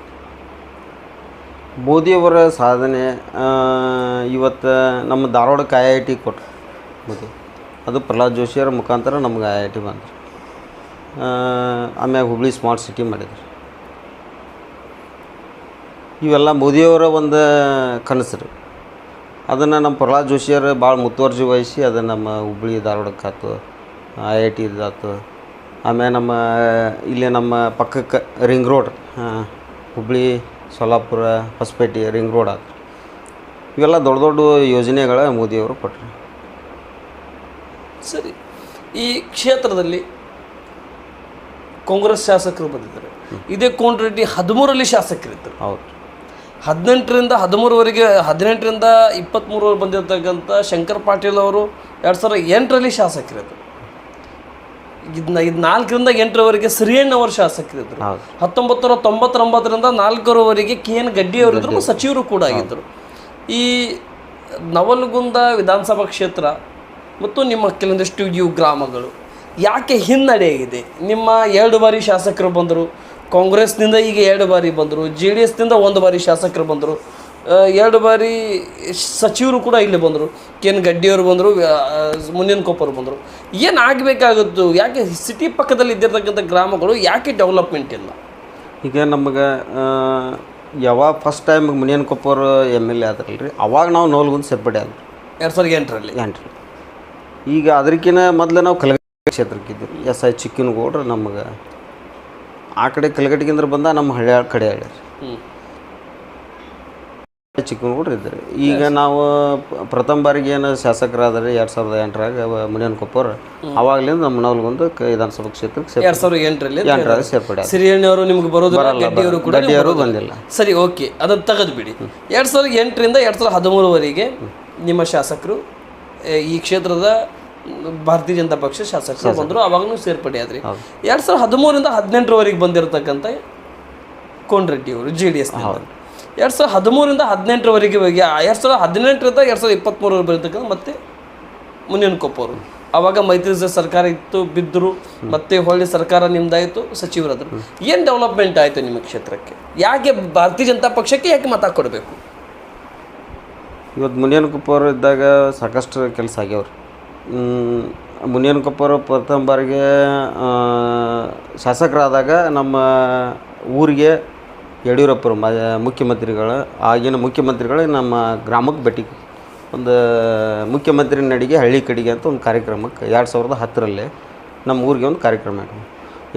ಮೋದಿಯವರ ಸಾಧನೆ ಇವತ್ತು ನಮ್ಮ ಧಾರವಾಡಕ್ಕೆ ಐ ಐ ಟಿ ಕೊಟ್ಟರು ಮೋದಿ. ಅದು ಪ್ರಹ್ಲಾದ್ ಜೋಶಿಯವರ ಮುಖಾಂತರ ನಮ್ಗೆ ಐ ಐ ಟಿ ಬಂದರು ಆಮ್ಯಾಗ ಹುಬ್ಳಿ ಸ್ಮಾರ್ಟ್ ಸಿಟಿ ಮಾಡಿದ್ರು. ಇವೆಲ್ಲ ಮೋದಿಯವರ ಒಂದು ಕನಸು ರೀ. ಅದನ್ನು ನಮ್ಮ ಪ್ರಹ್ಲಾದ್ ಜೋಶಿಯವರು ಭಾಳ ಮುತುವರ್ಜಿ ವಹಿಸಿ ಅದನ್ನು ನಮ್ಮ ಹುಬ್ಬಳ್ಳಿ ಧಾರವಾಡಕ್ಕೆ ಆಯ್ತು ಐ ಐ ಟಿ ಇದಾಯ್ತು ಆಮೇಲೆ ನಮ್ಮ ಇಲ್ಲೇ ನಮ್ಮ ಪಕ್ಕಕ್ಕೆ ring road Hubballi Solapur Hosapete ring road ಆಯ್ತು ಇವೆಲ್ಲ ದೊಡ್ಡ ದೊಡ್ಡ ಯೋಜನೆಗಳ ಮೋದಿಯವರು ಕೊಟ್ಟರು ಸರಿ ಈ ಕ್ಷೇತ್ರದಲ್ಲಿ ಕಾಂಗ್ರೆಸ್ ಶಾಸಕರು ಬಂದಿದ್ದಾರೆ. ಇದೇ ಕೋಂಟ್ರೆಡ್ಡಿ ಹದಿಮೂರಲ್ಲಿ ಶಾಸಕರಿದ್ದರು. ಹೌದು. ಹದಿನೆಂಟರಿಂದ ಹದಿಮೂರವರೆಗೆ ಹದಿನೆಂಟರಿಂದ ಇಪ್ಪತ್ತ್ಮೂರವರೆಗೆ ಬಂದಿರತಕ್ಕಂಥ ಶಂಕರ್ ಪಾಟೀಲ್ ಅವರು ಎರಡು ಸಾವಿರದ ಎಂಟರಲ್ಲಿ ಶಾಸಕರಿದ್ದರು ಇದನ್ನ ಇದು ನಾಲ್ಕರಿಂದ ಎಂಟರವರೆಗೆ ಸಿರಿಯಣ್ಣ ಅವರು ಶಾಸಕರಿದ್ದರು ಹತ್ತೊಂಬತ್ತರ ಹತ್ತೊಂಬತ್ತು ನೂರ ತೊಂಬತ್ತೊಂಬತ್ತರಿಂದ ನಾಲ್ಕರವರೆಗೆ ಕೆ ಎನ್ ಗಡ್ಡಿ ಅವರಿದ್ದರು ಮತ್ತು ಸಚಿವರು ಕೂಡ ಆಗಿದ್ದರು ಈ ನವಲಗುಂದ ವಿಧಾನಸಭಾ ಕ್ಷೇತ್ರ ಮತ್ತು ನಿಮ್ಮ ಕೆಲವೊಂದಿಷ್ಟು ಇವು ಗ್ರಾಮಗಳು ಯಾಕೆ ಹಿನ್ನಡೆಯಾಗಿದೆ ನಿಮ್ಮ ಎರಡು ಬಾರಿ ಶಾಸಕರು ಬಂದರು ಕಾಂಗ್ರೆಸ್ನಿಂದ ಈಗ ಎರಡು ಬಾರಿ ಬಂದರು ಜೆ ಡಿ ಎಸ್ನಿಂದ ಒಂದು ಬಾರಿ ಶಾಸಕರು ಬಂದರು. ಎರಡು ಬಾರಿ ಸಚಿವರು ಕೂಡ ಇಲ್ಲಿ ಬಂದರು. ಕೆ ಎನ್ ಗಡ್ಡಿಯವರು ಬಂದರು ಮುನಿಯನ್ಕೊಪ್ಪರು ಕೊಪ್ಪರು ಬಂದರು. ಏನು ಆಗಬೇಕಾಗಿತ್ತು ಯಾಕೆ ಸಿಟಿ ಪಕ್ಕದಲ್ಲಿ ಇದ್ದಿರ್ತಕ್ಕಂಥ ಗ್ರಾಮಗಳು ಯಾಕೆ ಡೆವಲಪ್ಮೆಂಟ್ ಇಲ್ಲ? ಈಗ ನಮಗೆ ಯಾವಾಗ ಫಸ್ಟ್ ಟೈಮ್ ಮುನಿಯನ್ ಕೊಪ್ಪರು ಎಂ ಎಲ್ ಎ ಆದ್ರಲ್ಲ ರೀ ಅವಾಗ ನಾವು ನೋಲ್ಗುಂದು ಸೇರ್ಪಡೆ ಆದ್ರಿ ಎರಡು ಸಾವಿರದ ಎಂಟರಲ್ಲಿ? ಎಂಟ್ರಿ ಈಗ ಅದಕ್ಕಿಂತ ಮೊದಲು ನಾವು ಕಲಗ ಕ್ಷೇತ್ರಕ್ಕಿದ್ದೀವಿ ಎಸ್ ಐ ಚಿಕ್ಕಿನಗೌಡ್ರು ನಮಗೆ ಆ ಕಡೆ ಕಲಗಟ್ಟಿಗಿಂದ್ರ ಬಂದ ನಮ್ಮ ಹಳ್ಳಿಯ ಕಡೆ ಹಳ್ಳಿ ಚಿಕ್ಕ ಇದ್ರ ಇದ್ದಾರೆ. ಈಗ ನಾವು ಪ್ರಥಮ ಬಾರಿಗೆ ಏನು ಶಾಸಕರಾದ್ರೆ ಎರಡ್ ಸಾವಿರದ ಎಂಟರಾಗ ಮುನಿಯನ್ ಕೊಪ್ಪರ್ ಅವಾಗಲಿಂದ ನಮ್ಮ ನವಲ್ಗೊಂದು ವಿಧಾನಸಭಾ ಕ್ಷೇತ್ರಕ್ಕೆ ಸೇರ್ಪಡೆ. ಎರಡು ಸಾವಿರದ ಎಂಟರಲ್ಲಿ ಎಂಟರಾಗ ಸೇರ್ಪಡೆ. ಸಿರಿಯಣ್ಣವರು ನಿಮ್ಗೆ ಬರೋದು ಗಡ್ಡಿಯವರು ಕೂಡ ಗಡ್ಡಿಯವರು ಬಂದಿಲ್ಲ. ಸರಿ ಓಕೆ. ಅದನ್ನು ತೆಗೆದು ಬಿಡಿ ಎರಡು ಸಾವಿರದ ಎಂಟರಿಂದ ಎರಡ್ ಸಾವಿರದ ಹದಿಮೂರವರೆಗೆ ನಿಮ್ಮ ಶಾಸಕರು ಈ ಕ್ಷೇತ್ರದ ಭಾರತೀಯ ಜನತಾ ಪಕ್ಷ ಶಾಸಕರು ಬಂದರು ಅವಾಗಲೂ ಸೇರ್ಪಡೆ ಆದ್ರಿ. ಎರಡು ಸಾವಿರದ ಹದಿಮೂರಿಂದ ಹದಿನೆಂಟರವರೆಗೆ ಬಂದಿರತಕ್ಕಂಥ ಕೋನರೆಡ್ಡಿಯವರು ಜೆ ಡಿ ಎಸ್ ಎರಡು ಸಾವಿರದ ಹದಿಮೂರಿಂದ ಹದಿನೆಂಟರವರೆಗೆ ಹೋಗಿ ಎರಡು ಸಾವಿರದ ಹದಿನೆಂಟರಿಂದ ಎರಡು ಸಾವಿರದ ಇಪ್ಪತ್ತ್ಮೂರವರೆಗೆ ಬರತಕ್ಕಂಥ ಮತ್ತೆ ಮುನಿಯನ್ ಕೊಪ್ಪವರು ಅವಾಗ ಮೈತ್ರಿ ಸರ್ಕಾರ ಇತ್ತು ಬಿದ್ದರು ಮತ್ತೆ ಹೊಳ್ಳಿ ಸರ್ಕಾರ ನಿಮ್ದಾಯಿತು ಸಚಿವರಾದರು. ಏನು ಡೆವಲಪ್ಮೆಂಟ್ ಆಯಿತು ನಿಮ್ಮ ಕ್ಷೇತ್ರಕ್ಕೆ? ಯಾಕೆ ಭಾರತೀಯ ಜನತಾ ಪಕ್ಷಕ್ಕೆ ಯಾಕೆ ಮತ ಕೊಡಬೇಕು? ಇವತ್ತು ಮುನಿಯನ್ ಅವರು ಇದ್ದಾಗ ಸಾಕಷ್ಟು ಕೆಲಸ ಆಗ್ಯಾವ್ರಿ. ಮುನಿಯನಕೊಪ್ಪರು ಪ್ರಥಮ ಬಾರಿಗೆ ಶಾಸಕರಾದಾಗ ನಮ್ಮ ಊರಿಗೆ ಯಡಿಯೂರಪ್ಪರು, ಮ, ಮುಖ್ಯಮಂತ್ರಿಗಳು, ಆಗಿನ ಮುಖ್ಯಮಂತ್ರಿಗಳು ನಮ್ಮ ಗ್ರಾಮಕ್ಕೆ ಭೇಟಿ ಒಂದು ಮುಖ್ಯಮಂತ್ರಿ ನಡಿಗೆ ಹಳ್ಳಿ ಕಡೆಗೆ ಅಂತ ಒಂದು ಕಾರ್ಯಕ್ರಮಕ್ಕೆ ಎರಡು ಸಾವಿರದ ಹತ್ತರಲ್ಲಿ ನಮ್ಮ ಊರಿಗೆ ಒಂದು ಕಾರ್ಯಕ್ರಮ ಇಟ್ಟು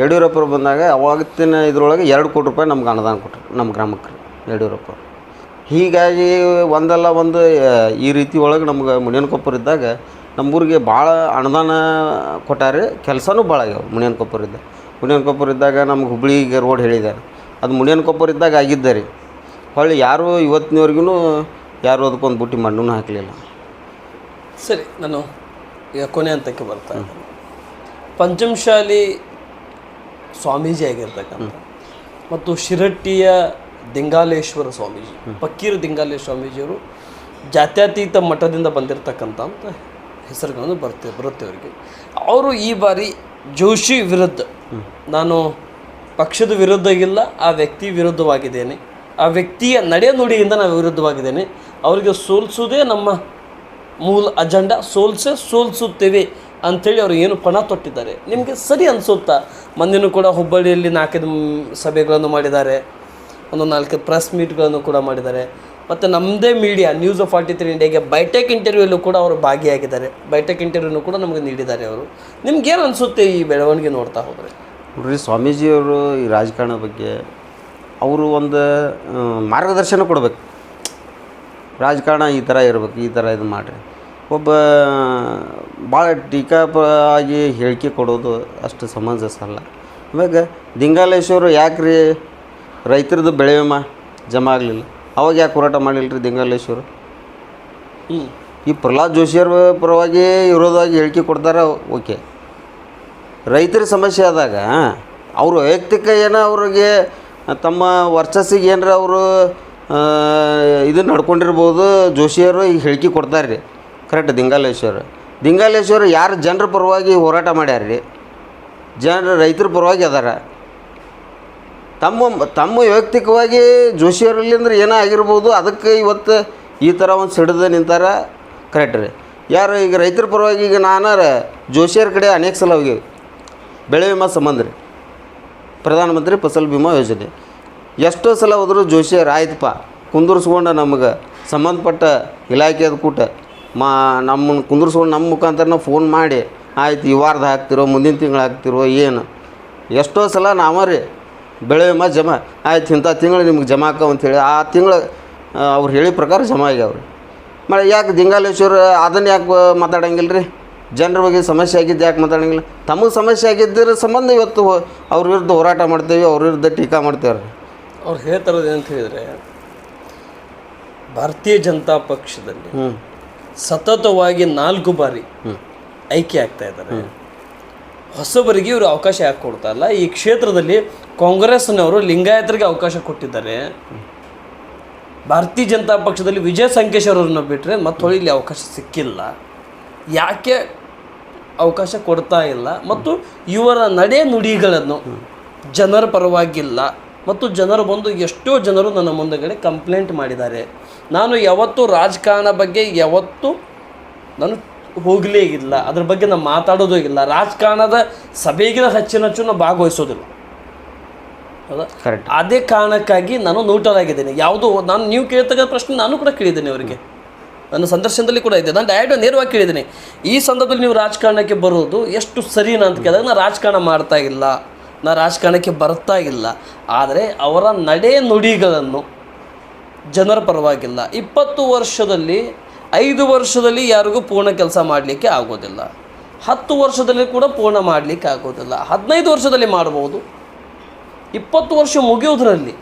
ಯಡಿಯೂರಪ್ಪರು ಬಂದಾಗ ಅವಾಗತ್ತಿನ ಇದ್ರೊಳಗೆ ಎರಡು ಕೋಟಿ ರೂಪಾಯಿ ನಮ್ಗೆ ಅನುದಾನ ಕೊಟ್ಟರು ನಮ್ಮ ಗ್ರಾಮಕ್ಕೆ ಯಡಿಯೂರಪ್ಪ ಹೀಗಾಗಿ ಒಂದಲ್ಲ ಒಂದು ಈ ರೀತಿ ಒಳಗೆ ನಮ್ಗೆ ಮುನಿಯನಕೊಪ್ಪರು ಇದ್ದಾಗ ನಮ್ಮೂರಿಗೆ ಭಾಳ ಅನುದಾನ ಕೊಟ್ಟಾರೆ ಕೆಲಸನೂ ಭಾಳ ಆಗ್ಯಾವ. ಮುನಿಯನಕೊಪ್ಪರು ಇದ್ದ. ಮುನಿಯನಕೊಪ್ಪರು ಇದ್ದಾಗ ನಮ್ಗೆ ಹುಬ್ಳಿಗೆ ರೋಡ್ ಹೇಳಿದ್ದಾರೆ ಅದು ಮುನಿಯನಕೊಪ್ಪರು ಇದ್ದಾಗ ಆಗಿದ್ದ ರೀ. ಹೊಳ್ಳಿ ಯಾರು ಇವತ್ತಿನವರೆಗೂ ಯಾರು ಅದಕ್ಕೊಂದು ಬುಟ್ಟಿ ಮಣ್ಣು ಹಾಕಲಿಲ್ಲ. ಸರಿ ನಾನು ಈಗ ಕೊನೆ ಹಂತಕ್ಕೆ ಬರ್ತಾ ಪಂಚಮಶಾಲಿ ಸ್ವಾಮೀಜಿ ಆಗಿರ್ತಕ್ಕಂಥ ಮತ್ತು ಶಿರಟ್ಟಿಯ ದಿಂಗಾಲೇಶ್ವರ ಸ್ವಾಮೀಜಿ ಪಕ್ಕೀರು ದಿಂಗಾಲೇಶ್ವರ ಸ್ವಾಮೀಜಿಯವರು ಜಾತ್ಯತೀತ ಮಠದಿಂದ ಬಂದಿರತಕ್ಕಂಥ ಅಂತ ಹೆಸರುಗಳನ್ನು ಬರ್ತೇವೆ ಬರುತ್ತೆ ಅವರಿಗೆ. ಅವರು ಈ ಬಾರಿ ಜೋಶಿ ವಿರುದ್ಧ ನಾನು ಪಕ್ಷದ ವಿರುದ್ಧ ಇಲ್ಲ ಆ ವ್ಯಕ್ತಿ ವಿರುದ್ಧವಾಗಿದ್ದೇನೆ. ಆ ವ್ಯಕ್ತಿಯ ನಡೆ ನುಡಿಯಿಂದ ನಾನು ವಿರುದ್ಧವಾಗಿದ್ದೇನೆ. ಅವರಿಗೆ ಸೋಲಿಸೋದೇ ನಮ್ಮ ಮೂಲ ಅಜೆಂಡಾ ಸೋಲ್ಸೆ ಸೋಲಿಸುತ್ತೇವೆ ಅಂಥೇಳಿ ಅವರು ಏನು ಪಣ ತೊಟ್ಟಿದ್ದಾರೆ. ನಿಮಗೆ ಸರಿ ಅನಿಸುತ್ತಾ? ಮಂದಿನೂ ಕೂಡ ಹುಬ್ಬಳ್ಳಿಯಲ್ಲಿ ನಾಲ್ಕೈದು ಸಭೆಗಳನ್ನು ಮಾಡಿದ್ದಾರೆ ಒಂದು ನಾಲ್ಕೈದು ಪ್ರೆಸ್ ಮೀಟ್ಗಳನ್ನು ಕೂಡ ಮಾಡಿದ್ದಾರೆ. ಮತ್ತು ನಮ್ಮದೇ media news of forty three ಇಂಡಿಯಾಗೆ ಬೈಟೆಕ್ ಇಂಟರ್ವ್ಯೂಲ್ಲೂ ಕೂಡ ಅವರು ಭಾಗಿಯಾಗಿದ್ದಾರೆ. ಬೈಟೆಕ್ ಇಂಟರ್ವ್ಯೂನು ಕೂಡ ನಮಗೆ ನೀಡಿದ್ದಾರೆ ಅವರು. ನಿಮ್ಗೇನು ಅನಿಸುತ್ತೆ ಈ ಬೆಳವಣಿಗೆ ನೋಡ್ತಾ ಹೋದರೆ? ನೋಡ್ರಿ, ಸ್ವಾಮೀಜಿಯವರು ಈ ರಾಜಕಾರಣ ಬಗ್ಗೆ ಅವರು ಒಂದು ಮಾರ್ಗದರ್ಶನ ಕೊಡಬೇಕು. ರಾಜಕಾರಣ ಈ ಥರ ಇರಬೇಕು, ಈ ಥರ ಇದು ಮಾಡಿರಿ. ಒಬ್ಬ, ಭಾಳ ಟೀಕಾಪ ಆಗಿ ಹೇಳಿಕೆ ಕೊಡೋದು ಅಷ್ಟು ಸಮಂಜಸ ಅಲ್ಲ. ಇವಾಗ ದಿಂಗಾಲೇಶ್ವರು ಯಾಕೆ ರೀ ರೈತರದ್ದು ಬೆಳೆ ವಿಮಾ ಜಮಾ ಆಗಲಿಲ್ಲ? ಅವಾಗ ಯಾಕೆ ಹೋರಾಟ ಮಾಡಿಲ್ರಿ ರೀ ದಿಂಗಾಲೇಶ್ವರು ಈ ಪ್ರಹ್ಲಾದ್ ಜೋಶಿಯವ್ರ ಪರವಾಗಿ ಇರೋದಾಗಿ ಹೇಳಿಕೆ ಕೊಡ್ತಾರೆ ಓಕೆ. ರೈತರ ಸಮಸ್ಯೆ ಆದಾಗ ಅವರು ವೈಯಕ್ತಿಕ ಏನೋ ಅವ್ರಿಗೆ ತಮ್ಮ ವರ್ಚಸ್ಸಿಗೆ ಏನಾರ ಅವರು ಇದು ನಡ್ಕೊಂಡಿರ್ಬೋದು ಜೋಶಿಯವರು ಈಗ ಹೇಳಿಕೆ ಕೊಡ್ತಾರೆ ರೀ ಕರೆಕ್ಟ್ ದಿಂಗಾಲೇಶ್ವರ. ದಿಂಗಾಲೇಶ್ವರ ಯಾರು ಜನರ ಪರವಾಗಿ ಹೋರಾಟ ಮಾಡ್ಯಾರ ರೀ ಜನರ ರೈತರ ಪರವಾಗಿ ಅದಾರ. ತಮ್ಮ ತಮ್ಮ ವೈಯಕ್ತಿಕವಾಗಿ ಜೋಶಿಯವರಲ್ಲಿ ಅಂದ್ರೆ ಏನೋ ಆಗಿರ್ಬೋದು, ಅದಕ್ಕೆ ಇವತ್ತು ಈ ಥರ ಒಂದು ಸಿಡಿದು ನಿಂತಾರ. ಕರೆಕ್ಟ್ ರೀ. ಯಾರು ಈಗ ರೈತರ ಪರವಾಗಿ ಈಗ ನಾನಾರ ಜೋಶಿಯರ ಕಡೆ ಅನೇಕ ಸಲ ಹೋಗಿವಿ. ಬೆಳೆ ವಿಮಾ ಸಂಬಂಧ ರೀ. ಪ್ರಧಾನಮಂತ್ರಿ ಫಸಲ್ ಬಿಮಾ ಯೋಜನೆ. ಎಷ್ಟೋ ಸಲ ಹೋದ್ರು ಜೋಶಿಯರ್, ಆಯ್ತಪ್ಪ, ಕುಂದುರ್ಸ್ಕೊಂಡು ನಮಗೆ ಸಂಬಂಧಪಟ್ಟ ಇಲಾಖೆಯದ ಕೂಟ. ಮಾ ನಮ್ಮನ್ನು ಕುಂದರ್ಸ್ಕೊಂಡು ನಮ್ಮ ಮುಖಾಂತರ ಫೋನ್ ಮಾಡಿ, ಆಯ್ತು, ಈ ವಾರದ ಹಾಕ್ತಿರೋ, ಮುಂದಿನ ತಿಂಗಳು ಹಾಕ್ತಿರೋ, ಏನು? ಎಷ್ಟೋ ಸಲ ನಾವೇ ರೀ ಬೆಳೆ ವಿಮಾ ಜಮಾ. ಆಯ್ತು ಇಂಥ ತಿಂಗಳು ನಿಮ್ಗೆ ಜಮಾ ಆಕಾವ ಅಂತೇಳಿ ಆ ತಿಂಗಳು ಅವ್ರು ಹೇಳಿದ ಪ್ರಕಾರ ಜಮಾ ಆಗ್ಯಾವ್ರಿ. ಮಳೆ ಯಾಕೆ ದಿಂಗಾಲೇಶ್ವರ ಅದನ್ನು ಯಾಕೆ ಮಾತಾಡಂಗಿಲ್ಲ ರೀ ಜನರ ಬಗ್ಗೆ ಸಮಸ್ಯೆ ಆಗಿದ್ದು ಯಾಕೆ ಮಾತಾಡಂಗಿಲ್ಲ? ತಮಗೆ ಸಮಸ್ಯೆ ಆಗಿದ್ದರ ಸಂಬಂಧ ಇವತ್ತು ಅವ್ರ ವಿರುದ್ಧ ಹೋರಾಟ ಮಾಡ್ತೇವೆ ಅವ್ರ ವಿರುದ್ಧ ಟೀಕಾ ಮಾಡ್ತೇವೆ ಅವ್ರು ಹೇಳ್ತಾರೋದು ಏನು ಹೇಳಿದರೆ ಭಾರತೀಯ ಜನತಾ ಪಕ್ಷದಲ್ಲಿ ಹ್ಞೂ ಸತತವಾಗಿ ನಾಲ್ಕು ಬಾರಿ ಆಯ್ಕೆ ಆಗ್ತಾ ಇದ್ದಾರೆ. ಹೊಸಬರಿಗೆ ಇವರು ಅವಕಾಶ ಯಾಕೆ ಕೊಡ್ತಾ ಇಲ್ಲ? ಈ ಕ್ಷೇತ್ರದಲ್ಲಿ ಕಾಂಗ್ರೆಸ್ನವರು ಲಿಂಗಾಯತರಿಗೆ ಅವಕಾಶ ಕೊಟ್ಟಿದ್ದಾರೆ. ಭಾರತೀಯ ಜನತಾ ಪಕ್ಷದಲ್ಲಿ ವಿಜಯ ಸಂಕೇಶ್ವರ ಅವರನ್ನು ಬಿಟ್ಟರೆ ಮತ್ತೆ ಇಲ್ಲಿ ಅವಕಾಶ ಸಿಕ್ಕಿಲ್ಲ. ಯಾಕೆ ಅವಕಾಶ ಕೊಡ್ತಾ ಇಲ್ಲ? ಮತ್ತು ಇವರ ನಡೆ ನುಡಿಗಳನ್ನು ಜನರ ಪರವಾಗಿಲ್ಲ. ಮತ್ತು ಜನರು ಬಂದು ಎಷ್ಟೋ ಜನರು ನನ್ನ ಮುಂದೆಗಡೆ ಕಂಪ್ಲೇಂಟ್ ಮಾಡಿದ್ದಾರೆ. ನಾನು ಯಾವತ್ತೂ ರಾಜಕಾರಣ ಬಗ್ಗೆ ಯಾವತ್ತೂ ನಾನು ಹೋಗಲೇ ಇಲ್ಲ. ಅದ್ರ ಬಗ್ಗೆ ನಾನು ಮಾತಾಡೋದು ಇಲ್ಲ. ರಾಜಕಾರಣದ ಸಭೆಗಿನ ಹೆಚ್ಚಿನ ಹೆಚ್ಚು ನಾನು ಭಾಗವಹಿಸೋದಿಲ್ಲ ಕರೆಕ್ಟ್ ಅದೇ ಕಾರಣಕ್ಕಾಗಿ ನಾನು ನ್ಯೂಟ್ರಲ್ ಆಗಿದ್ದೇನೆ. ಯಾವುದು ನಾನು ನೀವು ಕೇಳ್ತಕ್ಕ ಪ್ರಶ್ನೆ ನಾನು ಕೂಡ ಕೇಳಿದ್ದೇನೆ ಅವರಿಗೆ. ನನ್ನ ಸಂದರ್ಶನದಲ್ಲಿ ಕೂಡ ಇದೆ. ನಾನು ಡೈರೆಕ್ಟ್ ನೇರವಾಗಿ ಕೇಳಿದ್ದೀನಿ. ಈ ಸಂದರ್ಭದಲ್ಲಿ ನೀವು ರಾಜಕಾರಣಕ್ಕೆ ಬರೋದು ಎಷ್ಟು ಸರಿನಾ ಅಂತ ಕೇಳಿದಾಗ ನಾನು ರಾಜಕಾರಣ ಮಾಡ್ತಾ ಇಲ್ಲ. ನಾನು ರಾಜಕಾರಣಕ್ಕೆ ಬರ್ತಾ ಇಲ್ಲ. ಆದರೆ ಅವರ ನಡೆ ನುಡಿಗಳನ್ನು ಜನರ ಪರವಾಗಿಲ್ಲ. ಇಪ್ಪತ್ತು ವರ್ಷದಲ್ಲಿ ಐದು ವರ್ಷದಲ್ಲಿ ಯಾರಿಗೂ ಪೂರ್ಣ ಕೆಲಸ ಮಾಡಲಿಕ್ಕೆ ಆಗೋದಿಲ್ಲ. ಹತ್ತು ವರ್ಷದಲ್ಲಿ ಕೂಡ ಪೂರ್ಣ ಮಾಡಲಿಕ್ಕೆ ಆಗೋದಿಲ್ಲ. ಹದಿನೈದು ವರ್ಷದಲ್ಲಿ ಮಾಡ್ಬೋದು. ಇಪ್ಪತ್ತು ವರ್ಷ ಮುಗಿಯೋದ್ರಲ್ಲಿ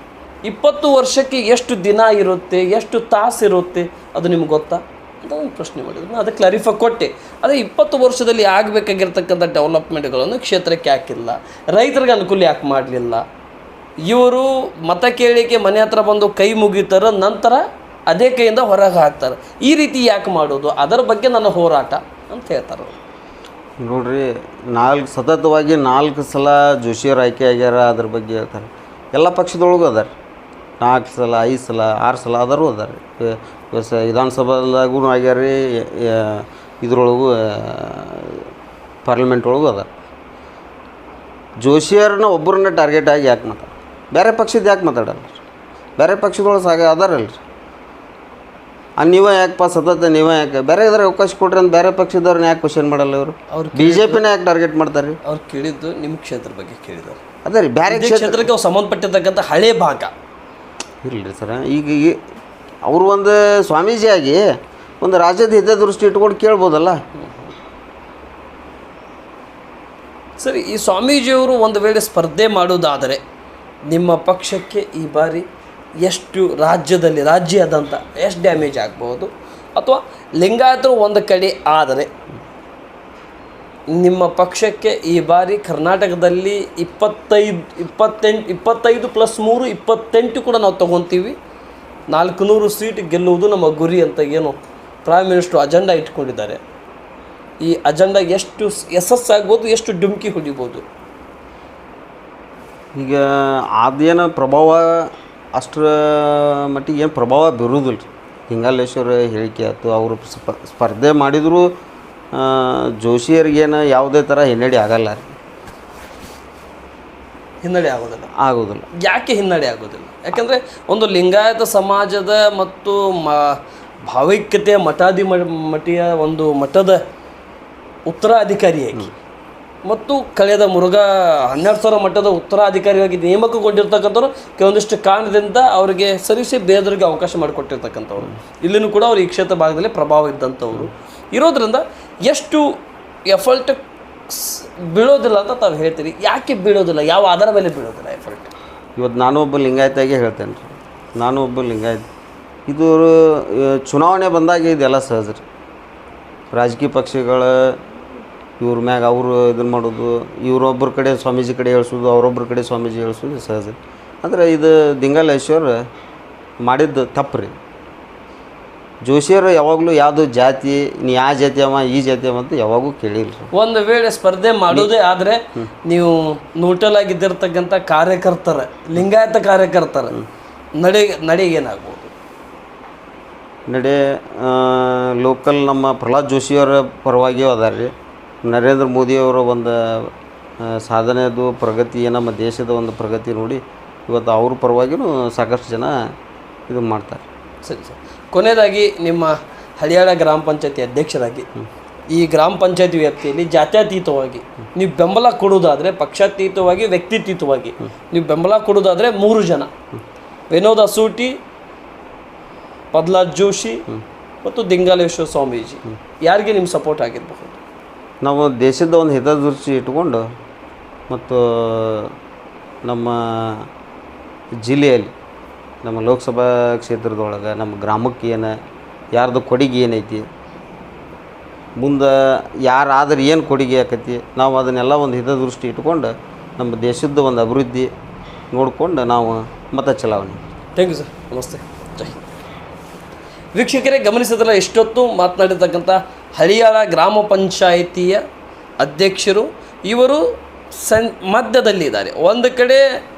ಇಪ್ಪತ್ತು ವರ್ಷಕ್ಕೆ ಎಷ್ಟು ದಿನ ಇರುತ್ತೆ, ಎಷ್ಟು ತಾಸು ಇರುತ್ತೆ, ಅದು ನಿಮ್ಗೆ ಗೊತ್ತಾ? ಅಂತ ಒಂದು ಪ್ರಶ್ನೆ ಮಾಡಿದ್ರು. ನಾನು ಅದಕ್ಕೆ ಕ್ಲಾರಿಫೈ ಕೊಟ್ಟೆ. ಅದೇ ಇಪ್ಪತ್ತು ವರ್ಷದಲ್ಲಿ ಆಗಬೇಕಾಗಿರ್ತಕ್ಕಂಥ ಡೆವಲಪ್ಮೆಂಟ್ಗಳನ್ನು ಕ್ಷೇತ್ರಕ್ಕೆ ಹಾಕಿಲ್ಲ. ರೈತರಿಗೆ ಅನುಕೂಲ ಯಾಕೆ ಮಾಡಲಿಲ್ಲ? ಇವರು ಮತ ಕೇಳಿಕೆ ಮನೆ ಹತ್ರ ಬಂದು ಕೈ ಮುಗಿತಾರ, ನಂತರ ಅದೇ ಕೈಯಿಂದ ಹೊರಗೆ ಹಾಕ್ತಾರೆ. ಈ ರೀತಿ ಯಾಕೆ ಮಾಡೋದು? ಅದರ ಬಗ್ಗೆ ನನ್ನ ಹೋರಾಟ ಅಂತ ಹೇಳ್ತಾರೆ. ನೋಡ್ರಿ, ನಾಲ್ಕು ಸತತವಾಗಿ ನಾಲ್ಕು ಸಲ ಜೋಶಿಯರ್ ಆಯ್ಕೆ ಆಗ್ಯಾರ, ಅದ್ರ ಬಗ್ಗೆ ಹೇಳ್ತಾರೆ. ಎಲ್ಲ ಪಕ್ಷದೊಳಗೂ ಅದಾರ ನಾಲ್ಕು ಸಲ, ಐದು ಸಲ, ಆರು ಸಲ ಅದಾರು ಅದಾರ ವಿಧಾನಸಭಾದಾಗೂ ಆಗ್ಯಾರ ರೀ ಇದ್ರೊಳಗೂ ಪಾರ್ಲಿಮೆಂಟ್ ಒಳಗೂ ಅದ ಜೋಶಿಯರನ್ನ ಒಬ್ಬರನ್ನ ಟಾರ್ಗೆಟ್ ಆಗಿ ಯಾಕೆ ಮಾತಾಡ ಬೇರೆ ಪಕ್ಷದ ಯಾಕೆ ಮಾತಾಡಲ್ಲ? ಬೇರೆ ಪಕ್ಷದೊಳಗೆ ಸಾಗ ಅದಾರಲ್ರಿ. ನೀವೇ ಯಾಕಪ್ಪ ಸತತ ನೀವೇ ಯಾಕೆ? ಬೇರೆ ಇದ್ರೆ ಅವಕಾಶ ಕೊಡ್ರಿ ಅಂತ ಬೇರೆ ಪಕ್ಷದವ್ರನ್ನ ಯಾಕೆ ಕ್ವಶನ್ ಮಾಡಲ್ಲ ಇವರು? ಅವ್ರು ಬಿ ಜೆ ಪಿನ ಯಾಕೆ ಟಾರ್ಗೆಟ್ ಮಾಡ್ತಾರೆ? ರೀ ಅವ್ರು ಕೇಳಿದ್ದು ನಿಮ್ಮ ಕ್ಷೇತ್ರ ಬಗ್ಗೆ ಕೇಳಿದ್ದಾರೆ. ಅದೇ ರೀ ಬೇರೆ ಕ್ಷೇತ್ರಕ್ಕೆ ಅವ್ರು ಸಂಬಂಧಪಟ್ಟಿರ್ತಕ್ಕಂಥ ಹಳೆ ಭಾಗ. ಇರಲಿ ಸರ ಈಗ ಈ- ಅವರು ಒಂದು ಸ್ವಾಮೀಜಿಯಾಗಿ ಒಂದು ರಾಜ್ಯದ ಹಿತದೃಷ್ಟಿ ಇಟ್ಕೊಂಡು ಕೇಳ್ಬೋದಲ್ಲ? ಸರಿ ಈ ಸ್ವಾಮೀಜಿಯವರು ಒಂದು ವೇಳೆ ಸ್ಪರ್ಧೆ ಮಾಡೋದಾದರೆ ನಿಮ್ಮ ಪಕ್ಷಕ್ಕೆ ಈ ಬಾರಿ ಎಷ್ಟು ರಾಜ್ಯದಲ್ಲಿ ರಾಜ್ಯಾದ್ಯಂತ ಎಷ್ಟು ಡ್ಯಾಮೇಜ್ ಆಗ್ಬೋದು ಅಥವಾ ಲಿಂಗಾಯತರು ಒಂದು ಕಡೆ ಆದರೆ ನಿಮ್ಮ ಪಕ್ಷಕ್ಕೆ ಈ ಬಾರಿ ಕರ್ನಾಟಕದಲ್ಲಿ ಇಪ್ಪತ್ತೈದು, ಇಪ್ಪತ್ತೆಂಟು, ಇಪ್ಪತ್ತೈದು ಪ್ಲಸ್ ಮೂರು, ಇಪ್ಪತ್ತೆಂಟು ಕೂಡ ನಾವು ತೊಗೊತೀವಿ. ನಾಲ್ಕುನೂರು ಸೀಟ್ ಗೆಲ್ಲುವುದು ನಮ್ಮ ಗುರಿ ಅಂತ ಏನು ಪ್ರೈಮ್ ಮಿನಿಸ್ಟ್ರು ಅಜೆಂಡಾ ಇಟ್ಕೊಂಡಿದ್ದಾರೆ. ಈ ಅಜೆಂಡಾ ಎಷ್ಟು ಯಶಸ್ಸು ಯಶಸ್ಸಾಗ್ಬೋದು ಎಷ್ಟು ಡುಮ್ಕಿ ಹೊಡಿಬೋದು? ಈಗ ಅದೇನೋ ಪ್ರಭಾವ ಅಷ್ಟರ ಮಟ್ಟಿಗೆ ಏನು ಪ್ರಭಾವ ಬೀರುವುದಿಲ್ಲ ರೀ. ಹಿಂಗಾಲೇಶ್ವರ ಹೇಳಿಕೆ ಆಯ್ತು ಅವರು ಸ್ಪ ಸ್ಪರ್ಧೆ ಮಾಡಿದರೂ ಜೋಶಿಯರಿಗೇನು ಯಾವುದೇ ಥರ ಹಿನ್ನಡೆ ಆಗಲ್ಲ ರೀ. ಹಿನ್ನಡೆ ಆಗೋದಿಲ್ಲ. ಆಗೋದಿಲ್ಲ. ಯಾಕೆ ಹಿನ್ನಡೆ ಆಗೋದಿಲ್ಲ? ಯಾಕಂದರೆ ಒಂದು ಲಿಂಗಾಯತ ಸಮಾಜದ ಮತ್ತು ಮ ಭಾವೈಕ್ಯತೆಯ ಮಠಾಧಿ ಮಟಿಯ ಮಠೀಯ ಒಂದು ಮಠದ ಉತ್ತರಾಧಿಕಾರಿಯಾಗಿ ಮತ್ತು ಕಳೆದ ಮುರುಘಾ ಹನ್ನೆರಡು ಸಾವಿರ ಮಟ್ಟದ ಉತ್ತರಾಧಿಕಾರಿಯಾಗಿ ನೇಮಕಗೊಂಡಿರ್ತಕ್ಕಂಥವ್ರು ಕೆಲವೊಂದಿಷ್ಟು ಕಾರಣದಿಂದ ಅವರಿಗೆ ಸರಿಸಿ ಬೇರೆದವ್ರಿಗೆ ಅವಕಾಶ ಮಾಡಿಕೊಟ್ಟಿರ್ತಕ್ಕಂಥವ್ರು. ಇಲ್ಲಿನೂ ಕೂಡ ಅವರು ಈ ಕ್ಷೇತ್ರ ಭಾಗದಲ್ಲಿ ಪ್ರಭಾವ ಇದ್ದಂಥವ್ರು. ಇರೋದ್ರಿಂದ ಎಷ್ಟು ಎಫರ್ಟ್ ಬೀಳೋದಿಲ್ಲ ಅಂತ ತಾವು ಹೇಳ್ತೀರಿ. ಯಾಕೆ ಬೀಳೋದಿಲ್ಲ? ಯಾವ ಆಧಾರ ಮೇಲೆ ಬೀಳೋದಿಲ್ಲ ಎಫರ್ಟ್ ಇವತ್ತು ನಾನು ಒಬ್ಬ ಲಿಂಗಾಯತಾಗೆ ಹೇಳ್ತೇನೆ ರೀ ನಾನು ಒಬ್ಬ ಲಿಂಗಾಯತ್. ಇದು ಚುನಾವಣೆ ಬಂದಾಗ ಇದೆಲ್ಲ ಸಹಜ ರೀ. ರಾಜಕೀಯ ಪಕ್ಷಗಳ ಇವ್ರ ಮ್ಯಾಗ ಅವರು ಇದನ್ನು ಮಾಡೋದು ಇವರೊಬ್ಬರ ಕಡೆ ಸ್ವಾಮೀಜಿ ಕಡೆ ಹೇಳ್ಸೋದು ಅವರೊಬ್ಬರ ಕಡೆ ಸ್ವಾಮೀಜಿ ಹೇಳ್ಸೋದು ಸಹಜ. ಅಂದರೆ ಇದು ದಿಂಗಲೇಶ್ವರ ಮಾಡಿದ್ದು ತಪ್ಪು ರೀ ಜೋಶಿಯರು ಯಾವಾಗಲೂ ಯಾವುದು ಜಾತಿ ನೀ ಯಾವ ಜಾತಿ ಅವ ಈ ಜಾತಿ ಅವ ಅಂತ ಯಾವಾಗೂ ಕೇಳಿಲ್ಲ ಒಂದು ವೇಳೆ ಸ್ಪರ್ಧೆ ಮಾಡೋದೇ ಆದರೆ ನೀವು ನೂಟಲ್ ಆಗಿದ್ದಿರ್ತಕ್ಕಂಥ ಕಾರ್ಯಕರ್ತರ ಲಿಂಗಾಯತ ಕಾರ್ಯಕರ್ತರ ನಡೆ ನಡೆಗೆ ಏನಾಗ್ಬೋದು ನಡೆ ಲೋಕಲ್ ನಮ್ಮ ಪ್ರಹ್ಲಾದ್ ಜೋಶಿಯವರ ಪರವಾಗಿಯೂ ಅದಾರ ರೀ ನರೇಂದ್ರ ಮೋದಿಯವರ ಒಂದು ಸಾಧನೆಯದು ಸಾಧನೆದು ಪ್ರಗತಿ ನಮ್ಮ ದೇಶದ ಒಂದು ಪ್ರಗತಿ ನೋಡಿ, ಇವತ್ತು ಅವ್ರ ಪರವಾಗಿಯೂ ಸಾಕಷ್ಟು ಜನ ಇದು ಮಾಡ್ತಾರೆ. ಸರಿ, ಸರ್. ಕೊನೆಯದಾಗಿ ನಿಮ್ಮ ಹಳಿಯಾಳ ಗ್ರಾಮ ಪಂಚಾಯತಿ ಅಧ್ಯಕ್ಷರಾಗಿ, ಈ ಗ್ರಾಮ ಪಂಚಾಯತಿ ವ್ಯಾಪ್ತಿಯಲ್ಲಿ ಜಾತ್ಯತೀತವಾಗಿ ನೀವು ಬೆಂಬಲ ಕೊಡುವುದಾದರೆ, ಪಕ್ಷಾತೀತವಾಗಿ, ವ್ಯಕ್ತಿತೀತವಾಗಿ ನೀವು ಬೆಂಬಲ ಕೊಡುವುದಾದರೆ ಮೂರು ಜನ. ವಿನೋದ್ ಅಸೂಟಿ ಪದ್ಲಾ ಜೋಶಿ ಮತ್ತು ದಿಂಗಾಲೇಶ್ವರ ಸ್ವಾಮೀಜಿ. ಯಾರಿಗೆ ನಿಮ್ಮ ಸಪೋರ್ಟ್ ಆಗಿರಬಹುದು? ನಾವು ದೇಶದ ಒಂದು ಹಿತದೃಷ್ಟಿ ಇಟ್ಕೊಂಡು ಮತ್ತು ನಮ್ಮ ಜಿಲ್ಲೆಯಲ್ಲಿ, ನಮ್ಮ ಲೋಕಸಭಾ ಕ್ಷೇತ್ರದೊಳಗೆ, ನಮ್ಮ ಗ್ರಾಮಕ್ಕೆ ಏನು, ಯಾರ್ದು ಕೊಡುಗೆ ಏನೈತಿ, ಮುಂದೆ ಯಾರಾದ್ರೆ ಏನು ಕೊಡುಗೆ ಆಕತಿ, ನಾವು ಅದನ್ನೆಲ್ಲ ಒಂದು ಹಿತದೃಷ್ಟಿ ಇಟ್ಕೊಂಡು ನಮ್ಮ ದೇಶದ ಒಂದು ಅಭಿವೃದ್ಧಿ ನೋಡಿಕೊಂಡು ನಾವು ಮತ ಚಲಾವಣೆ. ಥ್ಯಾಂಕ್ ಯು ಸರ್ ನಮಸ್ತೆ. ವೀಕ್ಷಕರೇ ಗಮನಿಸಿದ್ರೆ ಎಷ್ಟೊತ್ತು ಮಾತನಾಡಿರ್ತಕ್ಕಂಥ ಹಳಿಯಾಳ ಗ್ರಾಮ ಪಂಚಾಯಿತಿಯ ಅಧ್ಯಕ್ಷರು, ಇವರು ಸನ್ ಮಧ್ಯದಲ್ಲಿದ್ದಾರೆ. ಒಂದು ಕಡೆ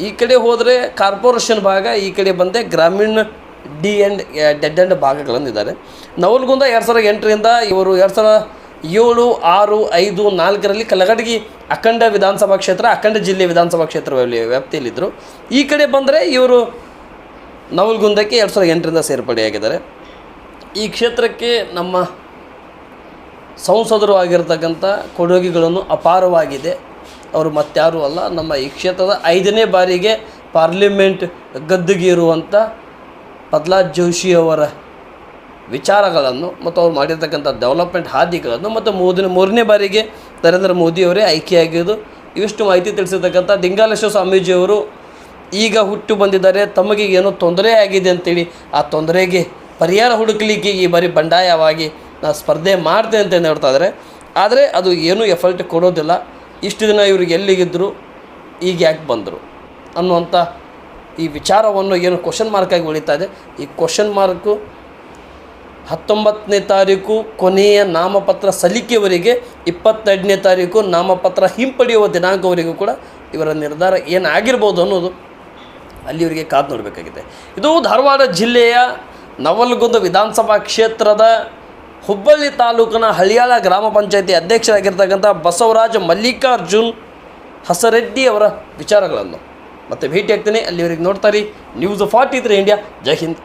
ಈ ಕಡೆ ಹೋದರೆ ಕಾರ್ಪೊರೇಷನ್ ಭಾಗ, ಈ ಕಡೆ ಬಂದೆ ಗ್ರಾಮೀಣ ಡಿ ಎಂಡ್ ಡೆಡ್ ಆ್ಯಂಡ್ ಭಾಗಗಳನ್ನಿದ್ದಾರೆ ನವಲ್ಗುಂದ ಎರಡು ಸಾವಿರದ ಎಂಟರಿಂದ ಇವರು ಎರಡು ಸಾವಿರದ ಏಳು, ಆರು, ಐದು, ನಾಲ್ಕರಲ್ಲಿ ಕಲಗಡಗಿ ಅಖಂಡ ವಿಧಾನಸಭಾ ಕ್ಷೇತ್ರ, ಅಖಂಡ ಜಿಲ್ಲೆ ವಿಧಾನಸಭಾ ಕ್ಷೇತ್ರ ವ್ಯಾಪ್ತಿ- ವ್ಯಾಪ್ತಿಯಲ್ಲಿದ್ದರು. ಈ ಕಡೆ ಬಂದರೆ ಇವರು ನವಲ್ಗುಂದಕ್ಕೆ ಎರಡು ಸಾವಿರದ ಎಂಟರಿಂದ ಸೇರ್ಪಡೆಯಾಗಿದ್ದಾರೆ. ಈ ಕ್ಷೇತ್ರಕ್ಕೆ ನಮ್ಮ ಸಂಸದರು ಆಗಿರ್ತಕ್ಕಂಥ ಕೊಡುಗೆಗಳನ್ನು ಅಪಾರವಾಗಿದೆ. ಅವರು ಮತ್ತಾರೂ ಅಲ್ಲ, ನಮ್ಮ ಈ ಕ್ಷೇತ್ರದ ಐದನೇ ಬಾರಿಗೆ ಪಾರ್ಲಿಮೆಂಟ್ ಗದ್ದುಗೆ ಇರುವಂಥ ಪ್ರಹ್ಲಾದ್ ಜೋಶಿಯವರ ವಿಚಾರಗಳನ್ನು ಮತ್ತು ಅವ್ರು ಮಾಡಿರ್ತಕ್ಕಂಥ ಡೆವಲಪ್ಮೆಂಟ್ ಹಾದಿಗಳನ್ನು ಮತ್ತು ಮೂರನೇ ಮೂರನೇ ಬಾರಿಗೆ ನರೇಂದ್ರ ಮೋದಿಯವರೇ ಆಯ್ಕೆಯಾಗಿದ್ದು, ಇವಿಷ್ಟು ಮಾಹಿತಿ ತಿಳಿಸಿರ್ತಕ್ಕಂಥ ದಿಂಗಾಲೇಶ್ವರ ಸ್ವಾಮೀಜಿಯವರು ಈಗ ಹುಟ್ಟು ಬಂದಿದ್ದಾರೆ. ತಮಗೆ ಏನೋ ತೊಂದರೆ ಆಗಿದೆ ಅಂತೇಳಿ ಆ ತೊಂದರೆಗೆ ಪರಿಹಾರ ಹುಡುಕಲಿಕ್ಕೆ ಈ ಬಾರಿ ಬಂಡಾಯವಾಗಿ ನಾನು ಸ್ಪರ್ಧೆ ಮಾಡಿದೆ ಅಂತ ಹೇಳ್ತಾ ಇದ್ದಾರೆ ಆದರೆ ಅದು ಏನೂ ಎಫರ್ಟ್ ಕೊಡೋದಿಲ್ಲ. ಇಷ್ಟು ದಿನ ಇವ್ರಿಗೆ ಎಲ್ಲಿಗಿದ್ದರು ಈಗ ಯಾಕೆ ಬಂದರು? ಅನ್ನುವಂಥ ಈ ವಿಚಾರವನ್ನು ಏನು ಕ್ವಶನ್ ಮಾರ್ಕಾಗಿ ಉಳಿತಾ ಇದೆ. ಈ ಕ್ವಶನ್ ಮಾರ್ಕು ಹತ್ತೊಂಬತ್ತನೇ ತಾರೀಕು ಕೊನೆಯ ನಾಮಪತ್ರ ಸಲ್ಲಿಕೆವರೆಗೆ ಇಪ್ಪತ್ತೆರಡನೇ ತಾರೀಕು ನಾಮಪತ್ರ ಹಿಂಪಡೆಯುವ ದಿನಾಂಕವರೆಗೂ ಕೂಡ ಇವರ ನಿರ್ಧಾರ ಏನಾಗಿರ್ಬೋದು ಅನ್ನೋದು ಅಲ್ಲಿವರಿಗೆ ಕಾದು ನೋಡಬೇಕಾಗಿದೆ. ಇದು ಧಾರವಾಡ ಜಿಲ್ಲೆಯ ನವಲಗುಂದ ವಿಧಾನಸಭಾ ಕ್ಷೇತ್ರದ ಹುಬ್ಬಳ್ಳಿ ತಾಲೂಕಿನ ಹಳಿಯಾಳ ಗ್ರಾಮ ಪಂಚಾಯತಿ ಅಧ್ಯಕ್ಷರಾಗಿರ್ತಕ್ಕಂಥ ಬಸವರಾಜ ಮಲ್ಲಿಕಾರ್ಜುನ್ ಹಸರೆಡ್ಡಿ ಅವರ ವಿಚಾರಗಳನ್ನು ಮತ್ತೆ ಭೇಟಿ ಆಗ್ತೇನೆ. ಅಲ್ಲಿವರೆಗೆ ನೋಡ್ತಾರೆ ನ್ಯೂಸ್ ಫಾರ್ಟಿ ತ್ರೀ ಇಂಡಿಯಾ ಜೈ ಹಿಂದ್.